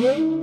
Música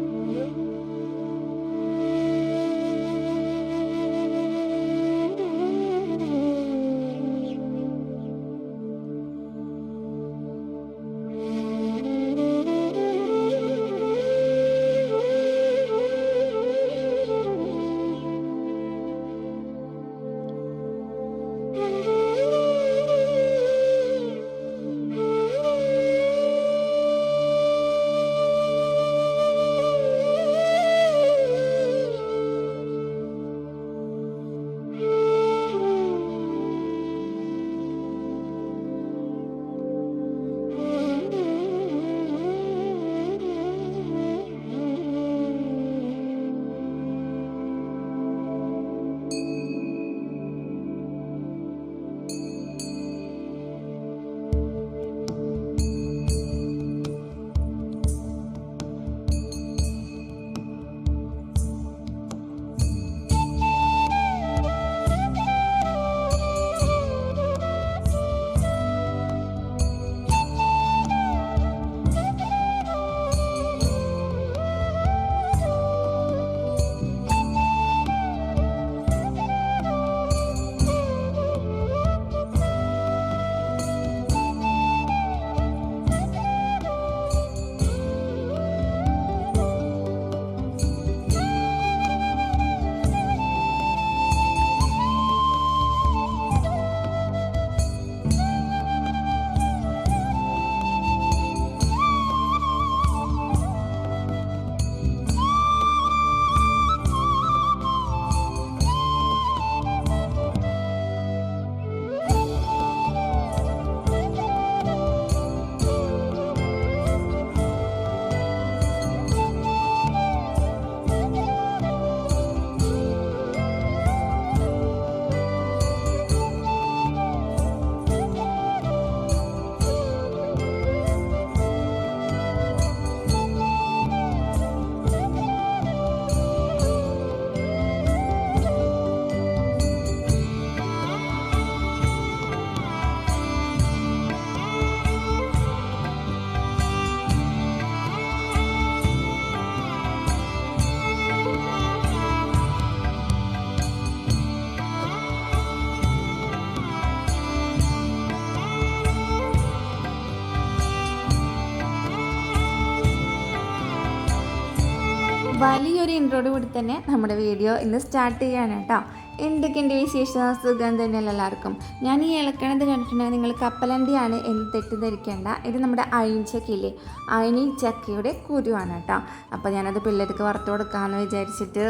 വലിയൊരു ഇൻട്രോഡ് കൂടി തന്നെ നമ്മുടെ വീഡിയോ ഇന്ന് സ്റ്റാർട്ട് ചെയ്യാണ് കേട്ടോ. എന്തൊക്കെയുണ്ട് വിശേഷം? സുഖം തന്നെയല്ല എല്ലാവർക്കും? ഞാൻ ഈ ഇളക്കണത് കണ്ടിട്ടുണ്ടെങ്കിൽ നിങ്ങൾ കപ്പലണ്ടിയാണ് എന്ന് തെറ്റിദ്ധരിക്കേണ്ട. ഇത് നമ്മുടെ അയിൻചക്കയില്ലേ അയിനി ചക്കയുടെ കുരുവാണ് കേട്ടോ. അപ്പോൾ ഞാനത് പിള്ളേർക്ക് വറുത്ത് കൊടുക്കാമെന്ന് വിചാരിച്ചിട്ട്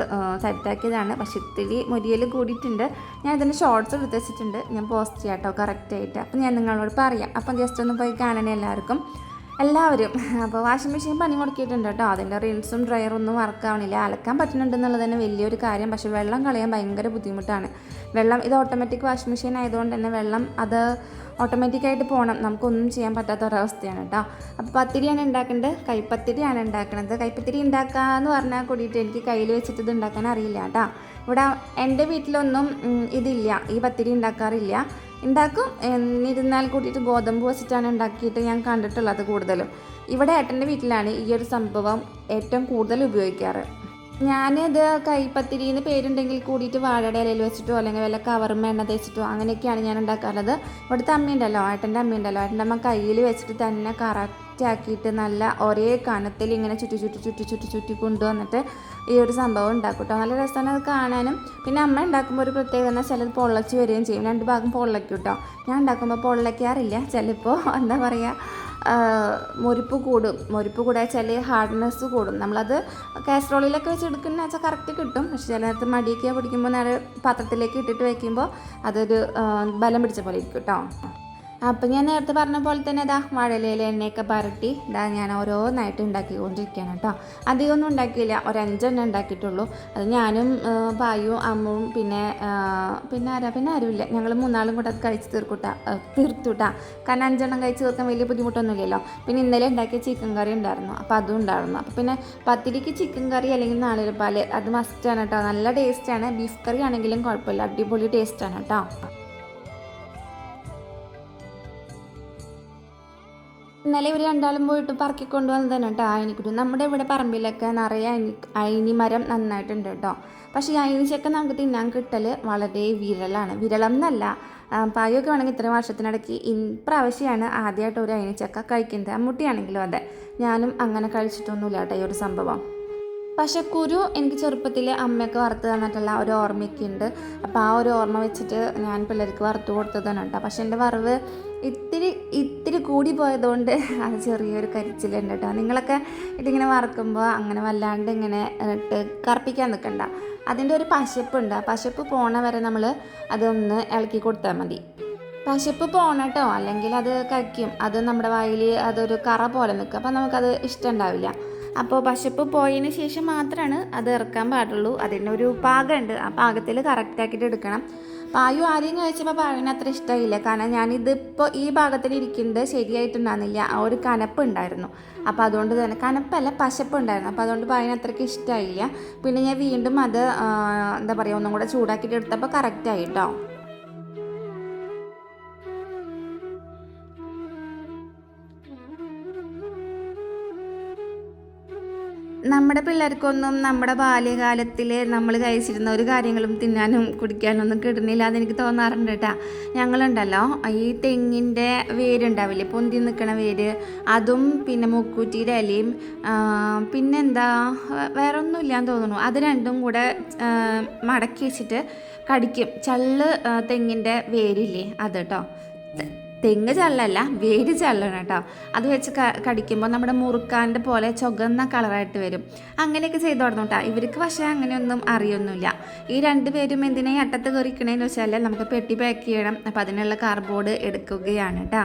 സെറ്റാക്കിയതാണ് പക്ഷേ ഇത്തിരി മുരിയൽ കൂടിയിട്ടുണ്ട്. ഞാൻ ഇതിന്റെ ഷോർട്സ് എടുത്ത് വെച്ചിട്ടുണ്ട്. ഞാൻ പോസ്റ്റ് ചെയ്യാം കേട്ടോ കറക്റ്റായിട്ട് അപ്പോൾ ഞാൻ നിങ്ങളോട് പറയാം. അപ്പം ജസ്റ്റ് ഒന്ന് പോയി കാണണേ എല്ലാവർക്കും. എല്ലാവരും. അപ്പോൾ വാഷിംഗ് മെഷീൻ പണി മുടക്കിയിട്ടുണ്ട് കേട്ടോ അതിന്റെ റീൽസും ഒന്നും വർക്കാവണില്ല അലക്കാൻ പറ്റുന്നുണ്ടെന്നുള്ളത് തന്നെ വലിയൊരു കാര്യം. പക്ഷേ വെള്ളം കളയാൻ ഭയങ്കര ബുദ്ധിമുട്ടാണ്. വെള്ളം ഇത് ഓട്ടോമാറ്റിക് വാഷിംഗ് മെഷീൻ ആയതുകൊണ്ട് തന്നെ വെള്ളം അത് ഓട്ടോമാറ്റിക്കായിട്ട് പോകണം നമുക്കൊന്നും ചെയ്യാൻ പറ്റാത്ത ഒരവസ്ഥയാണ് കേട്ടോ അപ്പോൾ പത്തിരിയാണ് ഉണ്ടാക്കേണ്ടത് കൈപ്പത്തിരിയാണ് ഉണ്ടാക്കുന്നത് കൈപ്പത്തിരി ഉണ്ടാക്കാമെന്ന് പറഞ്ഞാൽ കൂടിയിട്ട് എനിക്ക് കയ്യിൽ വെച്ചിട്ട് ഇത് ഉണ്ടാക്കാൻ അറിയില്ല കേട്ടോ ഇവിടെ എന്റെ വീട്ടിലൊന്നും ഇതില്ല. ഈ പത്തിരി ഉണ്ടാക്കാറില്ല ഉണ്ടാക്കും. എന്നിരുന്നാൽ കൂട്ടിയിട്ട് ഗോതമ്പ് വെച്ചിട്ടാണ് ഉണ്ടാക്കിയിട്ട് ഞാൻ കണ്ടിട്ടുള്ളത് കൂടുതലും. ഇവിടെ ഏട്ടന്റെ വീട്ടിലാണ് ഈ ഒരു സംഭവം ഏറ്റവും കൂടുതൽ ഉപയോഗിക്കാറ്. ഞാനിത് കൈപ്പത്തിരിന്ന് പേരുണ്ടെങ്കിൽ കൂടിയിട്ട് വാഴയുടെ ഇലയിൽ വെച്ചിട്ടോ അല്ലെങ്കിൽ വല്ല കവറും എണ്ണ തേച്ചിട്ടോ അങ്ങനെയൊക്കെയാണ് ഞാൻ ഉണ്ടാക്കാറുള്ളത്. ഇവിടുത്തെ അമ്മയുണ്ടല്ലോ ഏട്ടന്റെ അമ്മയുണ്ടല്ലോ ഏട്ടന്റെ അമ്മ കയ്യിൽ വെച്ചിട്ട് തന്നെ കറക്റ്റാക്കിയിട്ട് നല്ല ഒരേ കനത്തിൽ ഇങ്ങനെ ചുറ്റി ചുറ്റി ചുറ്റി ചുറ്റി ചുറ്റി കൊണ്ടുവന്നിട്ട് ഈ ഒരു സംഭവം ഉണ്ടാക്കും കേട്ടോ നല്ല രസമാണ് അത് കാണാനും. പിന്നെ അമ്മ ഉണ്ടാക്കുമ്പോൾ ഒരു പ്രത്യേകത എന്നാൽ ചിലത് പൊള്ളച്ച് വരികയും ചെയ്യും. രണ്ട് ഭാഗം പൊള്ളയ്ക്കും കേട്ടോ ഞാൻ ഉണ്ടാക്കുമ്പോൾ പൊള്ളയ്ക്കാറില്ല. ചിലപ്പോൾ എന്താ പറയുക മുരിപ്പ് കൂടും. മുരിപ്പ് കൂടാ ചില ഹാർഡ്നെസ് കൂടും. നമ്മളത് കാസറോളിലൊക്കെ വെച്ച് എടുക്കുന്ന വെച്ചാൽ കറക്റ്റ് കിട്ടും. പക്ഷെ ചില നേരത്ത് മടിയൊക്കെ പിടിക്കുമ്പോൾ നേരെ പാത്രത്തിലേക്ക് ഇട്ടിട്ട് വയ്ക്കുമ്പോൾ അതൊരു ബലം പിടിച്ച പോലെ ഇരിക്കും കേട്ടോ അപ്പം ഞാൻ നേരത്തെ പറഞ്ഞ പോലെ തന്നെ ഇതാ വഴലയിൽ എണ്ണയൊക്കെ പരട്ടി ഇതാ ഞാൻ ഓരോന്നായിട്ട് ഉണ്ടാക്കിക്കൊണ്ടിരിക്കുകയാണ് കേട്ടോ. അധികമൊന്നും ഉണ്ടാക്കിയില്ല. ഒരു ഉണ്ടാക്കിയിട്ടുള്ളൂ. അത് ഞാനും ഭായും അമ്മും പിന്നെ പിന്നെ ആരാ? പിന്നെ ആരുമില്ല. ഞങ്ങൾ മൂന്നാളും കൂടെ അത് കഴിച്ച് തീർക്കൂട്ട. തീർത്തുട്ടാ. കാരണം അഞ്ചെണ്ണം കഴിച്ച് തീർക്കാൻ വലിയ ബുദ്ധിമുട്ടൊന്നുമില്ലല്ലോ. പിന്നെ ഇന്നലെ ഉണ്ടാക്കിയ ചിക്കൻ കറി ഉണ്ടായിരുന്നു. അപ്പോൾ അതും ഉണ്ടായിരുന്നു. അപ്പോൾ പിന്നെ പത്തിരിക്ക് ചിക്കൻ കറി അല്ലെങ്കിൽ നാളികപ്പാൽ അത് മസ്റ്റാണ് കേട്ടോ. നല്ല ടേസ്റ്റാണ് ബീഫ് കറി ആണെങ്കിലും കുഴപ്പമില്ല. അടിപൊളി ടേസ്റ്റാണ് കേട്ടോ. ഇന്നലെ ഒരു രണ്ടാളും പോയിട്ട് പറക്കിക്കൊണ്ട് വന്നതാണ് കേട്ടോ അയിനിക്കുട്ടി നമ്മുടെ ഇവിടെ പറമ്പിലൊക്കെ നിറയെ അയിനി അയിനി മരം നന്നായിട്ടുണ്ട് കേട്ടോ. പക്ഷേ ഈ അയിനിച്ചൊക്കെ നമുക്ക് തിന്നാൻ കിട്ടൽ വളരെ വിരളാണ് വിരളം എന്നല്ല പായൊക്കെ വേണമെങ്കിൽ ഇത്ര വർഷത്തിനിടയ്ക്ക് ഇപ്രാവശ്യമാണ് ആദ്യമായിട്ട് ഒരു അയിനിച്ചക്ക കഴിക്കുന്നത്. അമ്മൂട്ടിയാണെങ്കിലും അതെ ഞാനും അങ്ങനെ കഴിച്ചിട്ടൊന്നുമില്ല കേട്ടോ ഈ ഒരു സംഭവം. പക്ഷെ കുരു എനിക്ക് ചെറുപ്പത്തിൽ അമ്മയൊക്കെ വറുത്ത് തന്നിട്ടുള്ള ഒരു ഓർമ്മയൊക്കെ ഉണ്ട് അപ്പോൾ ആ ഒരു ഓർമ്മ വെച്ചിട്ട് ഞാൻ പിള്ളേർക്ക് വറുത്ത് കൊടുത്തതാണ് കേട്ടോ. പക്ഷെ എന്റെ വറവ് ഇത്തിരി ഇത്തിരി കൂടി പോയതുകൊണ്ട് അത് ചെറിയൊരു കരിച്ചിലുണ്ട് കേട്ടോ. നിങ്ങളൊക്കെ ഇതിങ്ങനെ വറക്കുമ്പോൾ അങ്ങനെ വല്ലാണ്ട് ഇങ്ങനെ ഇട്ട് കറുപ്പിക്കാൻ നിൽക്കണ്ട അതിന്റെ ഒരു പശപ്പുണ്ട്. ആ പശപ്പ് പോണ വരെ നമ്മൾ അതൊന്ന് ഇളക്കി കൊടുത്താൽ മതി. പശപ്പ് പോണട്ടോ അല്ലെങ്കിൽ അത് കഴിക്കും. അത് നമ്മുടെ വായിൽ അതൊരു കറ പോലെ നിൽക്കും അപ്പോൾ നമുക്കത് ഇഷ്ടമുണ്ടാവില്ല അപ്പോൾ പശപ്പ് പോയതിന് ശേഷം മാത്രമാണ് അത് ഇറക്കാൻ പാടുള്ളൂ. അതിന്റെ ഒരു പാകമുണ്ട്. ആ പാകത്തിൽ കറക്റ്റാക്കിയിട്ട് എടുക്കണം. പായു ആദ്യം കഴിച്ചപ്പോൾ പായുവിന് അത്ര ഇഷ്ടമായില്ല കാരണം ഞാനിതിപ്പോൾ ഈ ഭാഗത്തിൽ ഇരിക്കുന്നത് ശരിയായിട്ടുണ്ടായിരുന്നില്ല ആ ഒരു കനപ്പ് ഉണ്ടായിരുന്നു. അപ്പോൾ അതുകൊണ്ട് തന്നെ കനപ്പല്ല പശപ്പ് ഉണ്ടായിരുന്നു. അപ്പോൾ അതുകൊണ്ട് പായുവിന് അത്രയ്ക്ക് ഇഷ്ടമായില്ല പിന്നെ ഞാൻ വീണ്ടും അത് എന്താ പറയുക ഒന്നും കൂടെ ചൂടാക്കിയിട്ട് എടുത്തപ്പോൾ കറക്റ്റായി നമ്മുടെ പിള്ളേർക്കൊന്നും നമ്മുടെ ബാല്യകാലത്തിൽ നമ്മൾ കഴിച്ചിരുന്ന ഒരു കാര്യങ്ങളും തിന്നാനും കുടിക്കാനൊന്നും കിട്ടുന്നില്ല അതെനിക്ക് തോന്നാറുണ്ട് കേട്ടോ. ഞങ്ങളുണ്ടല്ലോ ഈ തെങ്ങിന്റെ വേരുണ്ടാവില്ലേ പൊന്തി നിൽക്കണ വേര് അതും പിന്നെ മുക്കൂറ്റിയുടെ ഇലയും പിന്നെന്താ വേറെ ഒന്നുമില്ലാന്ന് തോന്നുന്നു. അത് രണ്ടും കൂടെ മടക്കി വെച്ചിട്ട് കടിക്കും. ചള്ള് തെങ്ങിന്റെ വേരില്ലേ അത് കേട്ടോ തെങ്ങ് ചള്ളല്ല വേര് ചള്ളണം കേട്ടോ. അത് വെച്ച് കടിക്കുമ്പോൾ നമ്മുടെ മുറുക്കാന്റെ പോലെ ചുകന്ന കളറായിട്ട് വരും. അങ്ങനെയൊക്കെ ചെയ്തു തുടങ്ങും കേട്ടോ. ഇവർക്ക് പക്ഷേ അങ്ങനെയൊന്നും അറിയൊന്നുമില്ല. ഈ രണ്ട് പേരും എന്തിനാ അട്ടത്ത് കയറിക്കണേന്ന് വെച്ചാൽ നമുക്ക് പെട്ടി പാക്ക് ചെയ്യണം. അപ്പോൾ അതിനുള്ള കാർബോർഡ് എടുക്കുകയാണ് കേട്ടോ.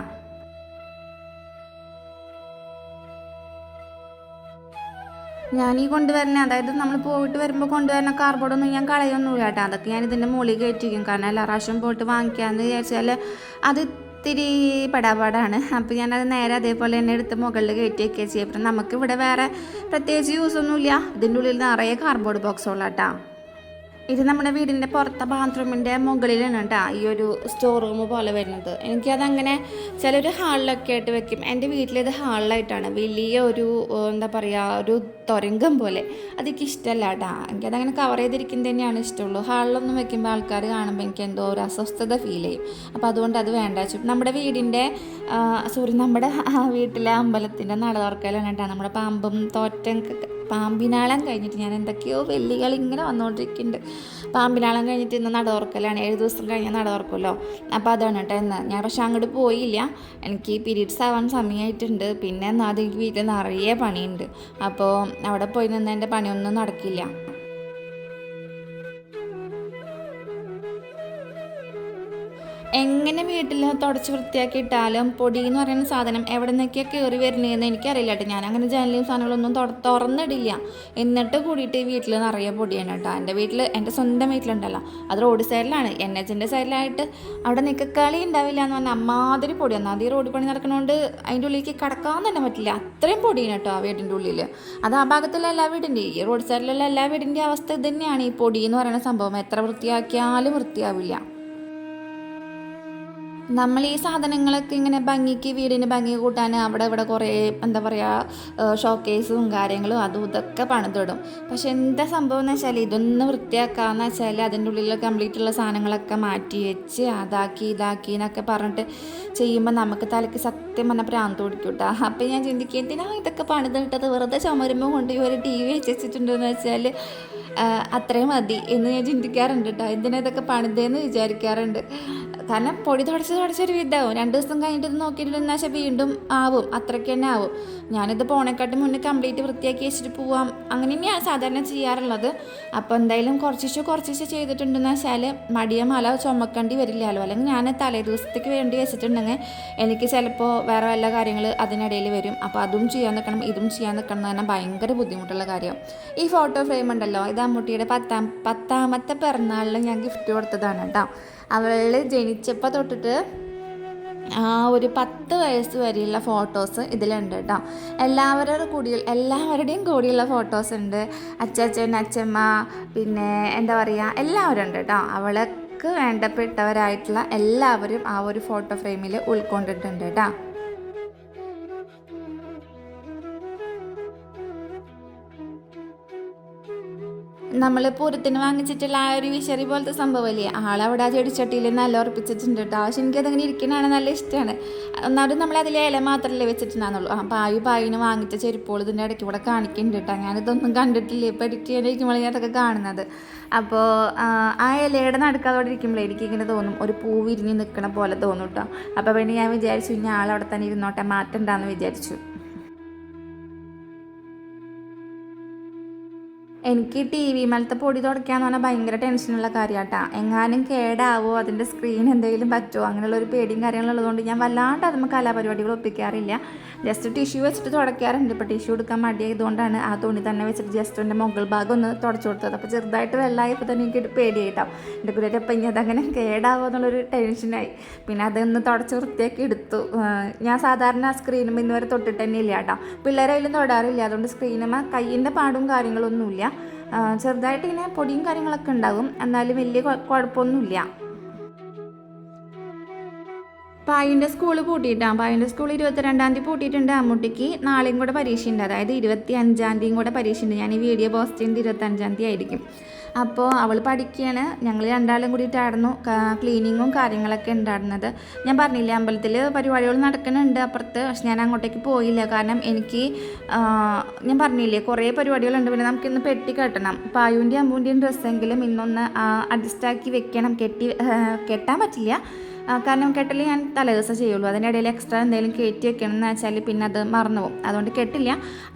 ഞാൻ ഈ കൊണ്ടുവരുന്ന അതായത് നമ്മൾ പോയിട്ട് വരുമ്പോൾ കൊണ്ടുവരുന്ന കാർബോർഡൊന്നും ഞാൻ കളയൊന്നുമില്ല കേട്ടോ. അതൊക്കെ ഞാൻ ഇതിന്റെ മുകളിൽ കയറ്റിക്കും. കാരണം എല്ലാ പ്രാവശ്യം പോയിട്ട് വാങ്ങിക്കാമെന്ന് വിചാരിച്ചാൽ അത് ഇത്തിരി പടാപാടാണ്. അപ്പോൾ ഞാനത് നേരെ അതേപോലെ തന്നെ എടുത്ത് മുകളിൽ കയറ്റി ചെയ്യപ്പെടും ചെയ്യും. അപ്പം നമുക്ക് ഇവിടെ വേറെ പ്രത്യേകിച്ച് യൂസൊന്നുമില്ല ഇതിന്റെ ഉള്ളിൽ നിറയെ കാർഡ്ബോർഡ് ബോക്സുകളാട്ടോ ഇത് നമ്മുടെ വീടിന്റെ പുറത്തെ ബാത്റൂമിന്റെ മുകളിലാണ് കേട്ടോ ഈ ഒരു സ്റ്റോർ റൂം പോലെ വരുന്നത്. എനിക്കതങ്ങനെ ഒരു ഹാളിലൊക്കെ ആയിട്ട് വെക്കും. എന്റെ വീട്ടിലിത് ഹാളിലായിട്ടാണ് വലിയ ഒരു എന്താ പറയുക ഒരു തുരങ്കം പോലെ. അതെനിക്ക് ഇഷ്ടമല്ല കേട്ടോ. എനിക്കതങ്ങനെ കവർ ചെയ്തിരിക്കുന്നത് തന്നെയാണ് ഇഷ്ടമുള്ളൂ. ഹാളിലൊന്നും വെക്കുമ്പോൾ ആൾക്കാർ കാണുമ്പോൾ എനിക്ക് എന്തോ ഒരു അസ്വസ്ഥത ഫീൽ ചെയ്യും. അപ്പോൾ അതുകൊണ്ട് അത് വേണ്ട നമ്മുടെ വീടിന്റെ സോറി നമ്മുടെ വീട്ടിലെ അമ്പലത്തിന്റെ നട തുറക്കലാണ് കേട്ടോ. നമ്മുടെ പാമ്പും തോറ്റം പാമ്പിനാളം കഴിഞ്ഞിട്ട് ഞാൻ എന്തൊക്കെയോ വെല്ലുകൾ ഇങ്ങനെ വന്നുകൊണ്ടിരിക്കുന്നുണ്ട്. പാമ്പിനാളം കഴിഞ്ഞിട്ട് ഇന്ന് നട തുറക്കലാണ് ഏഴ് ദിവസം കഴിഞ്ഞാൽ നട തുറക്കുമല്ലോ അപ്പോൾ അതാണ് കേട്ടോ എന്ന് ഞാൻ പക്ഷെ അങ്ങോട്ട് പോയില്ല. എനിക്ക് പീരീഡ്സ് ആവാൻ സമയമായിട്ടുണ്ട് പിന്നെ എന്നാൽ എനിക്ക് വീട്ടിൽ നിറയെ പണിയുണ്ട്. അപ്പോൾ അവിടെ പോയി നിന്ന് എന്റെ പണിയൊന്നും നടക്കില്ല. എങ്ങനെ വീട്ടിൽ തുടച്ച് വൃത്തിയാക്കിയിട്ടാലും പൊടി എന്ന് പറയുന്ന സാധനം എവിടെ നിന്നൊക്കെയാണ് കയറി വരുന്നതെന്ന് എനിക്കറിയില്ല കേട്ടോ. ഞാൻ അങ്ങനെ ജനലും സാധനങ്ങളൊന്നും തുറ- തുറന്നിടില്ല. എന്നിട്ട് കൂടിയിട്ട് വീട്ടിൽ നിറയെ പൊടിയാണ് കേട്ടോ. എന്റെ വീട്ടിൽ എന്റെ സ്വന്തം വീട്ടിലുണ്ടല്ലോ. അത് റോഡ് സൈഡിലാണ്. എൻ എച്ചിന്റെ സൈഡിലായിട്ട് അവിടെ നിൽക്കക്കളി ഉണ്ടാവില്ല എന്ന് പറഞ്ഞാൽ അമ്മാതിരി പൊടി. ഒന്നാമത് ഈ റോഡ് പണി നടക്കണോണ്ട് അതിന്റെ ഉള്ളിലേക്ക് കടക്കാൻ തന്നെ പറ്റില്ല. അത്രയും പൊടിയാണ് കേട്ടോ ആ വീടിന്റെ ഉള്ളിൽ അത് ആ ഭാഗത്തുള്ള എല്ലാ വീടിന്റെ ഈ റോഡ് സൈഡിലുള്ള എല്ലാ വീടിന്റെ അവസ്ഥ തന്നെയാണ് ഈ പൊടി എന്ന് പറയുന്ന സംഭവം. എത്ര വൃത്തിയാക്കിയാലും വൃത്തിയാവില്ല. നമ്മൾ ഈ സാധനങ്ങളൊക്കെ ഇങ്ങനെ ഭംഗിക്ക് വീടിന് ഭംഗി കൂട്ടാൻ അവിടെ ഇവിടെ കുറേ എന്താ പറയുക ഷോക്കേസും കാര്യങ്ങളും അതും ഇതൊക്കെ പണിതിടും. പക്ഷെ എന്താ സംഭവം എന്ന് വെച്ചാൽ ഇതൊന്ന് വൃത്തിയാക്കാന്ന് വെച്ചാൽ അതിന്റെ ഉള്ളിൽ കംപ്ലീറ്റ് ഉള്ള സാധനങ്ങളൊക്കെ മാറ്റി വെച്ച് അതാക്കി ഇതാക്കി എന്നൊക്കെ പറഞ്ഞിട്ട് ചെയ്യുമ്പോൾ നമുക്ക് തലയ്ക്ക് സത്യം വന്ന പ്രാന്ത് പിടിക്കൂട്ടാ. അപ്പം ഞാൻ ചിന്തിക്കുക എന്തിനാ ഇതൊക്കെ പണിതിട്ടത്? വെറുതെ ചുമരുമ്പോൾ കൊണ്ട് ഒരു ടി വി വെച്ചിട്ടുണ്ടെന്ന് വെച്ചാൽ അത്രയും മതി എന്ന് ഞാൻ ചിന്തിക്കാറുണ്ട് കേട്ടോ എന്തിനാ ഇതൊക്കെ പണിതേന്ന് വിചാരിക്കാറുണ്ട്. കാരണം പൊടി തുടച്ച് തുടച്ചൊരു വിധാവും. രണ്ട് ദിവസം കഴിഞ്ഞിട്ട് ഇത് നോക്കിയിരുന്നാൽ വെച്ചാൽ വീണ്ടും ആവും. അത്രയ്ക്ക് തന്നെ ആവും. ഞാനിത് പോണേക്കാട്ടും മുന്നേ കംപ്ലീറ്റ് വൃത്തിയാക്കി വെച്ചിട്ട് പോവാം. അങ്ങനെ തന്നെയാണ് സാധാരണ ചെയ്യാറുള്ളത്. അപ്പോൾ എന്തായാലും കുറച്ചിച്ച് കുറച്ചിച്ച് ചെയ്തിട്ടുണ്ടെന്ന് വെച്ചാൽ മടിയ മല ചുമക്കേണ്ടി വരില്ലല്ലോ അല്ലെങ്കിൽ ഞാൻ തലേ ദിവസത്തേക്ക് വേണ്ടി വെച്ചിട്ടുണ്ടെങ്കിൽ എനിക്ക് ചിലപ്പോൾ വേറെ വല്ല കാര്യങ്ങൾ അതിനിടയിൽ വരും. അപ്പോൾ അതും ചെയ്യാൻ നിൽക്കണം ഇതും ചെയ്യാൻ നിൽക്കണം എന്ന് പറഞ്ഞാൽ ഭയങ്കര ബുദ്ധിമുട്ടുള്ള കാര്യം. ഈ ഫോട്ടോ ഫ്രെയിം ഉണ്ടല്ലോ ഇത് അമ്മൂട്ടിയുടെ പത്താം പത്താമത്തെ പിറന്നാളിൽ ഞാൻ ഗിഫ്റ്റ് കൊടുത്തതാണ് കേട്ടോ. അവൾ ജനിച്ചപ്പോൾ തൊട്ടിട്ട് ആ ഒരു പത്ത് വയസ്സ് വരെയുള്ള ഫോട്ടോസ് ഇതിലുണ്ട് കേട്ടോ. എല്ലാവരുടെ കൂടി എല്ലാവരുടെയും കൂടിയുള്ള ഫോട്ടോസ് ഉണ്ട്. അച്ചാച്ചൻ അച്ചമ്മ പിന്നെ എന്താ പറയുക എല്ലാവരും ഉണ്ട് കേട്ടോ. അവൾക്ക് വേണ്ടപ്പെട്ടവരായിട്ടുള്ള എല്ലാവരും ആ ഒരു ഫോട്ടോ ഫ്രെയിമിൽ ഉൾക്കൊണ്ടിട്ടുണ്ട് കേട്ടോ. നമ്മൾ പൂരത്തിന് വാങ്ങിച്ചിട്ടുള്ള ആ ഒരു വിശറി പോലത്തെ സംഭവമല്ലേ ആളവിടെ ആ ചെടിച്ചട്ടിയിൽ നല്ല ഉറപ്പിച്ചിട്ടുണ്ട് കേട്ടോ പക്ഷെ എനിക്കതങ്ങനെ ഇരിക്കണതാണ് നല്ല ഇഷ്ടമാണ് ഒന്നാമത് നമ്മൾ അതിൽ ഇല മാത്രമല്ലേ വെച്ചിട്ടുണ്ടാകുന്നുള്ളൂ ആ പായു പായുവിന് വാങ്ങിച്ച ചെരുപ്പുകൾ ഇതിന്റെ ഇടയ്ക്ക് ഇവിടെ കാണിക്കുന്നുണ്ട് കേട്ടോ ഞാനിതൊന്നും കണ്ടിട്ടില്ല. ഇപ്പോൾ എഡിറ്റ് ചെയ്യാനിരിക്കുമ്പോൾ ഞാൻ കാണുന്നത്. അപ്പോൾ ആ ഇലയുടെ നടുക്കാതോടെ ഇരിക്കുമ്പോഴേ എനിക്ക് ഇങ്ങനെ തോന്നും. ഒരു പൂ വിരിഞ്ഞ് നിൽക്കണ പോലെ തോന്നും കേട്ടോ അപ്പോൾ പിന്നെ ഞാൻ വിചാരിച്ചു ഇനി ആളവിടെ തന്നെ ഇരുന്നോട്ടെ. മാറ്റണ്ടാന്ന് വിചാരിച്ചു. എനിക്ക് ടി വി മലത്തെ പൊടി തുടയ്ക്കാന്ന് പറഞ്ഞാൽ ഭയങ്കര ടെൻഷനുള്ള കാര്യമാട്ടാ എങ്ങാനും കേടാവോ? അതിന്റെ സ്ക്രീൻ എന്തെങ്കിലും പറ്റുമോ അങ്ങനെയുള്ള ഒരു പേടിയും കാര്യങ്ങളുള്ളതുകൊണ്ട് ഞാൻ വല്ലാണ്ട് അതുമ്പോൾ കലാപരിപാടികൾ ഒപ്പിക്കാറില്ല. ജസ്റ്റ് ടിഷ്യൂ വെച്ചിട്ട് തുടയ്ക്കാറുണ്ട്. ഇപ്പോൾ ടിഷ്യൂ എടുക്കാൻ മടിയായതുകൊണ്ടാണ് ആ തുണി തന്നെ വെച്ചിട്ട് ജസ്റ്റ് എന്റെ മുകൾ ഭാഗം ഒന്ന് തുടച്ചു കൊടുത്തത്. അപ്പോൾ ചെറുതായിട്ട് വെള്ളമായപ്പോൾ തന്നെ എനിക്ക് പേടിയായിട്ടാവും. എന്റെ കൂടെ അപ്പം ഇനി അതങ്ങനെ കേടാവോ എന്നുള്ളൊരു ടെൻഷനായി പിന്നെ അതൊന്ന് തുടച്ച് വൃത്തിയാക്കി എടുത്തു. ആ, ഞാൻ സാധാരണ സ്ക്രീനും ഇന്ന് വരെ തൊട്ടിട്ട് തന്നെ ഇല്ല കേട്ടോ. പിള്ളേരായാലും തൊടാറില്ല. അതുകൊണ്ട് സ്ക്രീനുമ കയ്യിന്റെ പാടും കാര്യങ്ങളൊന്നുമില്ല. ആ, ചെറുതായിട്ട് ഇങ്ങനെ പൊടിയും കാര്യങ്ങളൊക്കെ ഉണ്ടാകും. എന്നാലും വലിയ കുഴ- കുഴപ്പമൊന്നുമില്ല പായിന്റെ സ്കൂൾ പൂട്ടിയിട്ടാണ് പായിന്റെ സ്കൂൾ ഇരുപത്തിരണ്ടാം തീയതി പൂട്ടിയിട്ടുണ്ട് അമ്മൂട്ടിക്ക് നാളെയും കൂടെ പരീക്ഷയുണ്ട്. അതായത് ഇരുപത്തി അഞ്ചാം തീയതിയും കൂടെ പരീക്ഷയുണ്ട്. ഞാൻ ഈ വീഡിയോ പോസ്റ്റ് ചെയ്യുന്നത് ഇരുപത്തഞ്ചാം തീയതി ആയിരിക്കും. അപ്പോൾ അവൾ പഠിക്കുകയാണ്. ഞങ്ങൾ രണ്ടാളും കൂടിയിട്ടായിരുന്നു ക്ലീനിങ്ങും കാര്യങ്ങളൊക്കെ ഉണ്ടായിരുന്നത്. ഞാൻ പറഞ്ഞില്ലേ അമ്പലത്തിൽ പരിപാടികൾ നടക്കുന്നുണ്ട് അപ്പുറത്ത്. പക്ഷെ ഞാൻ അങ്ങോട്ടേക്ക് പോയില്ല. കാരണം എനിക്ക് ഞാൻ പറഞ്ഞില്ലേ കുറേ പരിപാടികളുണ്ട്. പിന്നെ നമുക്കിന്ന് പെട്ടി കെട്ടണം. പായുവിന്റെയും അമ്മൂന്റെയും ഡ്രസ്സെങ്കിലും ഇന്നൊന്ന് അഡ്ജസ്റ്റാക്കി വെക്കണം. കെട്ടി കെട്ടാൻ പറ്റില്ല. കാരണം കെട്ടിൽ ഞാൻ തലേദിവസം ചെയ്യുള്ളൂ. അതിന്റെ ഇടയിൽ എക്സ്ട്രാ എന്തെങ്കിലും കയറ്റി വെക്കണമെന്ന് വെച്ചാൽ പിന്നെ അത് മറന്നുപോകും. അതുകൊണ്ട് കെട്ടില്ല.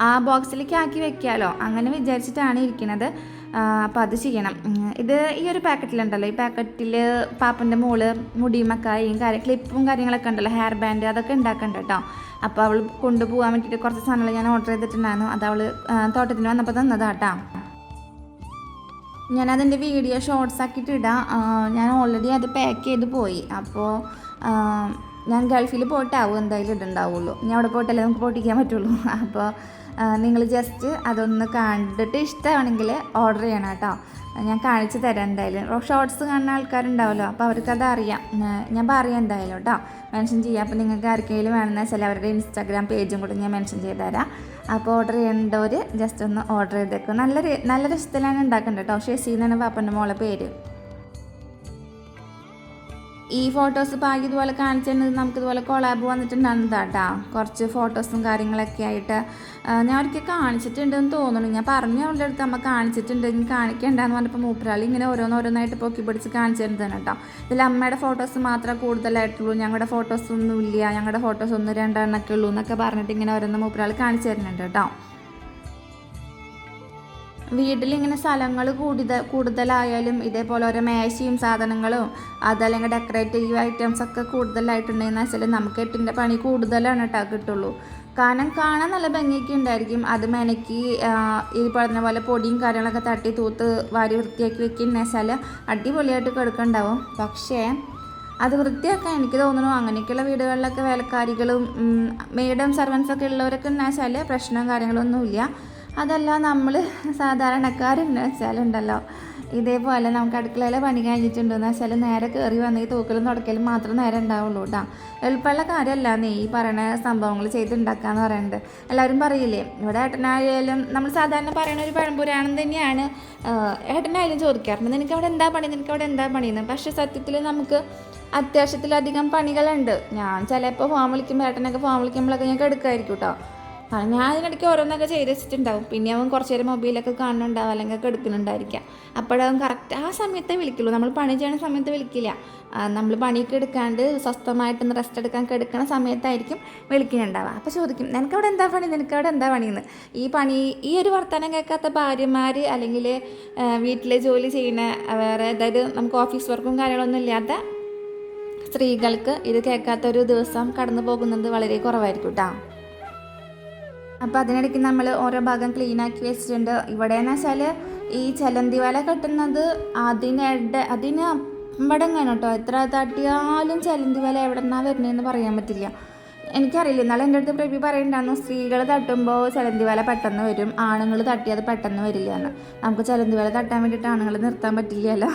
ആ ബോക്സിലേക്ക് ആക്കി വെക്കാമല്ലോ അങ്ങനെ വിചാരിച്ചിട്ടാണ് ഇരിക്കുന്നത് അപ്പോൾ അത് ചെയ്യണം. ഇത് ഈ ഒരു പാക്കറ്റിലുണ്ടല്ലോ. ഈ പാക്കറ്റിൽ പാപ്പന്റെ മോൾ മുടിമക്കായും കാര്യം ക്ലിപ്പും കാര്യങ്ങളൊക്കെ ഉണ്ടല്ലോ. ഹെയർ ബാൻഡ് അതൊക്കെ ഉണ്ടാക്കണ്ട കേട്ടോ. അപ്പോൾ അവൾ കൊണ്ടുപോകാൻ വേണ്ടിയിട്ട് കുറച്ച് സാധനങ്ങൾ ഞാൻ ഓർഡർ ചെയ്തിട്ടുണ്ടായിരുന്നു. അത് അവൾ തോട്ടത്തിന് വന്നപ്പോൾ തന്നതാട്ടോ ഞാൻ അതിന്റെ വീഡിയോ ഷോർട്സ് ആക്കിയിട്ട് ഇടാം ഞാൻ ഓൾറെഡി അത് പാക്ക് ചെയ്ത് പോയി. അപ്പോൾ ഞാൻ ഗൾഫിൽ പോയിട്ടാവും എന്തായാലും ഇടുണ്ടാവുള്ളൂ. ഞാൻ അവിടെ പോയിട്ടല്ലേ നമുക്ക് പൊട്ടിക്കാൻ പറ്റുള്ളൂ. അപ്പോൾ നിങ്ങൾ ജസ്റ്റ് അതൊന്ന് കണ്ടിട്ട് ഇഷ്ടമാണെങ്കിൽ ഓർഡർ ചെയ്യണം കേട്ടോ. ഞാൻ കാണിച്ചു തരാം എന്തായാലും. ഷോർട്സ് കാണുന്ന ആൾക്കാരുണ്ടാവുമല്ലോ അപ്പോൾ അവർക്കത് അറിയാം. ഞാൻ- പറയാം എന്തായാലും കേട്ടോ. മെൻഷൻ ചെയ്യാം. അപ്പോൾ നിങ്ങൾക്ക് ആർക്കെങ്കിലും വേണമെന്ന് വെച്ചാൽ അവരുടെ ഇൻസ്റ്റാഗ്രാം പേജും കൂടി ഞാൻ മെൻഷൻ ചെയ്ത് തരാം. അപ്പോൾ ഓർഡർ ചെയ്യേണ്ടവർ ജസ്റ്റ് ഒന്ന് ഓർഡർ ചെയ്തേക്കും. നല്ല നല്ല രസത്തിലാണ് ഉണ്ടാക്കേണ്ടത് കേട്ടോ. ഷെസി എന്നാണ് പാപ്പന്റെ മോളെ പേര്. ഈ ഫോട്ടോസ് പാകി ഇതുപോലെ കാണിച്ചിട്ടുണ്ട് നമുക്ക് ഇതുപോലെ കൊളാബ് വന്നിട്ടുണ്ടായിരുന്നു കേട്ടോ കുറച്ച് ഫോട്ടോസും കാര്യങ്ങളൊക്കെ ആയിട്ട് ഞാൻ ഒരിക്കൽ കാണിച്ചിട്ടുണ്ടെന്ന് തോന്നുന്നു. ഞാൻ പറഞ്ഞു അവളുടെ അടുത്ത് അമ്മ കാണിച്ചിട്ടുണ്ട് ഇനി കാണിക്കണ്ടെന്ന് പറഞ്ഞപ്പോൾ മൂപ്പരാളി ഇങ്ങനെ ഓരോന്നോരോന്നായിട്ട് പൊക്കി പിടിച്ച് കാണിച്ചു തരുന്നതാണ് കേട്ടോ ഇതിൽ അമ്മയുടെ ഫോട്ടോസ് മാത്രമേ കൂടുതലായിട്ടുള്ളൂ ഞങ്ങളുടെ ഫോട്ടോസ് ഒന്നും ഇല്ല ഞങ്ങളുടെ ഫോട്ടോസ് ഒന്ന് രണ്ടെണ്ണമൊക്കെ ഉള്ളൂ എന്നൊക്കെ പറഞ്ഞിട്ട് ഇങ്ങനെ ഓരോന്ന് മൂപ്പരാൾ കാണിച്ചു തരുന്നുണ്ട് കേട്ടോ വീട്ടിലിങ്ങനെ സ്ഥലങ്ങൾ കൂടുതൽ കൂടുതലായാലും ഇതേപോലെ ഓരോ മേശയും സാധനങ്ങളും അതല്ലെങ്കിൽ ഡെക്കറേറ്റീവ് ഐറ്റംസ് ഒക്കെ കൂടുതലായിട്ടുണ്ടെന്ന് വെച്ചാൽ നമുക്ക് എട്ടിന്റെ പണി കൂടുതലാണ് കേട്ടോ കിട്ടുള്ളൂ. കാരണം കാണാൻ നല്ല ഭംഗിയൊക്കെ ഉണ്ടായിരിക്കും. അത് മെനക്കി ഈ പറഞ്ഞ പോലെ പൊടിയും കാര്യങ്ങളൊക്കെ തട്ടി തൂത്ത് വാരി വൃത്തിയാക്കി വെക്കുന്ന വെച്ചാൽ അടിപൊളിയായിട്ട് കിടക്കുന്നുണ്ടാവും പക്ഷേ അത് വൃത്തിയാക്കാൻ എനിക്ക് തോന്നുന്നു അങ്ങനെയൊക്കെയുള്ള വീടുകളിലൊക്കെ വേലക്കാരികളും മേഡം സർവൻസൊക്കെ ഉള്ളവരൊക്കെ എന്ന് വെച്ചാൽ പ്രശ്നവും കാര്യങ്ങളൊന്നുമില്ല. അതല്ല നമ്മൾ സാധാരണക്കാരെന്ന് വെച്ചാലുണ്ടല്ലോ. ഇതേപോലെ നമുക്ക് അടുക്കളയിലെ പണി കഴിഞ്ഞിട്ടുണ്ടെന്ന് വെച്ചാൽ നേരെ കയറി വന്ന് ഈ തൂക്കലും തുടക്കലും മാത്രം നേരെ ഉണ്ടാവുള്ളൂ കേട്ടോ എളുപ്പമുള്ള കാര്യമല്ല നീ ഈ പറയുന്ന സംഭവങ്ങൾ ചെയ്തുണ്ടാക്കാന്ന് പറയുന്നത് എല്ലാവരും പറയില്ലേ? ഇവിടെ ഏട്ടനായാലും നമ്മൾ സാധാരണ പറയുന്ന ഒരു പഴംപുരാണം തന്നെയാണ്. ഏട്ടനായാലും ചോദിക്കാറുണ്ട്. നിനക്ക് അവിടെ എന്താ പണി? നിനക്ക് അവിടെ എന്താ പണിയെന്ന്. പക്ഷേ സത്യത്തിൽ നമുക്ക് അത്യാവശ്യത്തിലധികം പണികളുണ്ട്. ഞാൻ ചിലപ്പോൾ ഫോം വിളിക്കുമ്പോൾ ഏട്ടനൊക്കെ ഫോം വിളിക്കുമ്പോഴൊക്കെ ഞാൻ എടുക്കായിരിക്കും കേട്ടോ അതിനിടയ്ക്ക് ഓരോന്നൊക്കെ ചെയ്ത് വെച്ചിട്ടുണ്ടാവും പിന്നെ അവൻ കുറച്ച് നേരം മൊബൈലൊക്കെ കാണുന്നുണ്ടാവും അല്ലെങ്കിൽ ഒക്കെ എടുക്കുന്നുണ്ടായിരിക്കാം. അപ്പോഴവൻ കറക്റ്റ് ആ സമയത്തേ വിളിക്കുള്ളൂ. നമ്മൾ പണി ചെയ്യുന്ന സമയത്ത് വിളിക്കില്ല. നമ്മൾ പണിയൊക്കെ എടുക്കാണ്ട് സ്വസ്ഥമായിട്ടൊന്ന് റെസ്റ്റ് എടുക്കാൻ കിടക്കുന്ന സമയത്തായിരിക്കും വിളിക്കുന്നുണ്ടാവുക. അപ്പോൾ ചോദിക്കും നിനക്ക് അവിടെ എന്താ പണി? നിനക്ക് അവിടെ എന്താ പണിയെന്ന് ഈ പണി ഈ ഒരു വർത്തമാനം കേൾക്കാത്ത ഭാര്യമാർ അല്ലെങ്കിൽ വീട്ടിലെ ജോലി ചെയ്യുന്ന വേറെ അതായത് നമുക്ക് ഓഫീസ് വർക്കും കാര്യങ്ങളൊന്നും ഇല്ലാത്ത സ്ത്രീകൾക്ക് ഇത് കേൾക്കാത്ത ഒരു ദിവസം കടന്നു പോകുന്നത് വളരെ കുറവായിരിക്കും കേട്ടോ അപ്പോൾ അതിനിടയ്ക്ക് നമ്മൾ ഓരോ ഭാഗം ക്ലീൻ ആക്കി വെച്ചിട്ടുണ്ട്. ഇവിടെ എന്ന് വെച്ചാൽ ഈ ചലന്തി വല കെട്ടുന്നത് അതിനിടെ അതിന് അമ്പടങ്ങാണ് കേട്ടോ. എത്ര തട്ടിയാലും ചലന്തി വല എവിടെ നിന്നാണ് വരുന്നതെന്ന് പറയാൻ പറ്റില്ല. എനിക്കറിയില്ല. എന്നാലും എന്റെ അടുത്ത് പ്രഭി പറയുന്നുണ്ടായിരുന്നു സ്ത്രീകൾ തട്ടുമ്പോൾ ചലന്തി വല പെട്ടെന്ന് വരും. ആണുങ്ങൾ തട്ടിയത് പെട്ടെന്ന് വരില്ല എന്ന്. നമുക്ക് ചലന്തി വല തട്ടാൻ വേണ്ടിയിട്ട് ആണുങ്ങൾ നിർത്താൻ പറ്റില്ലല്ലോ.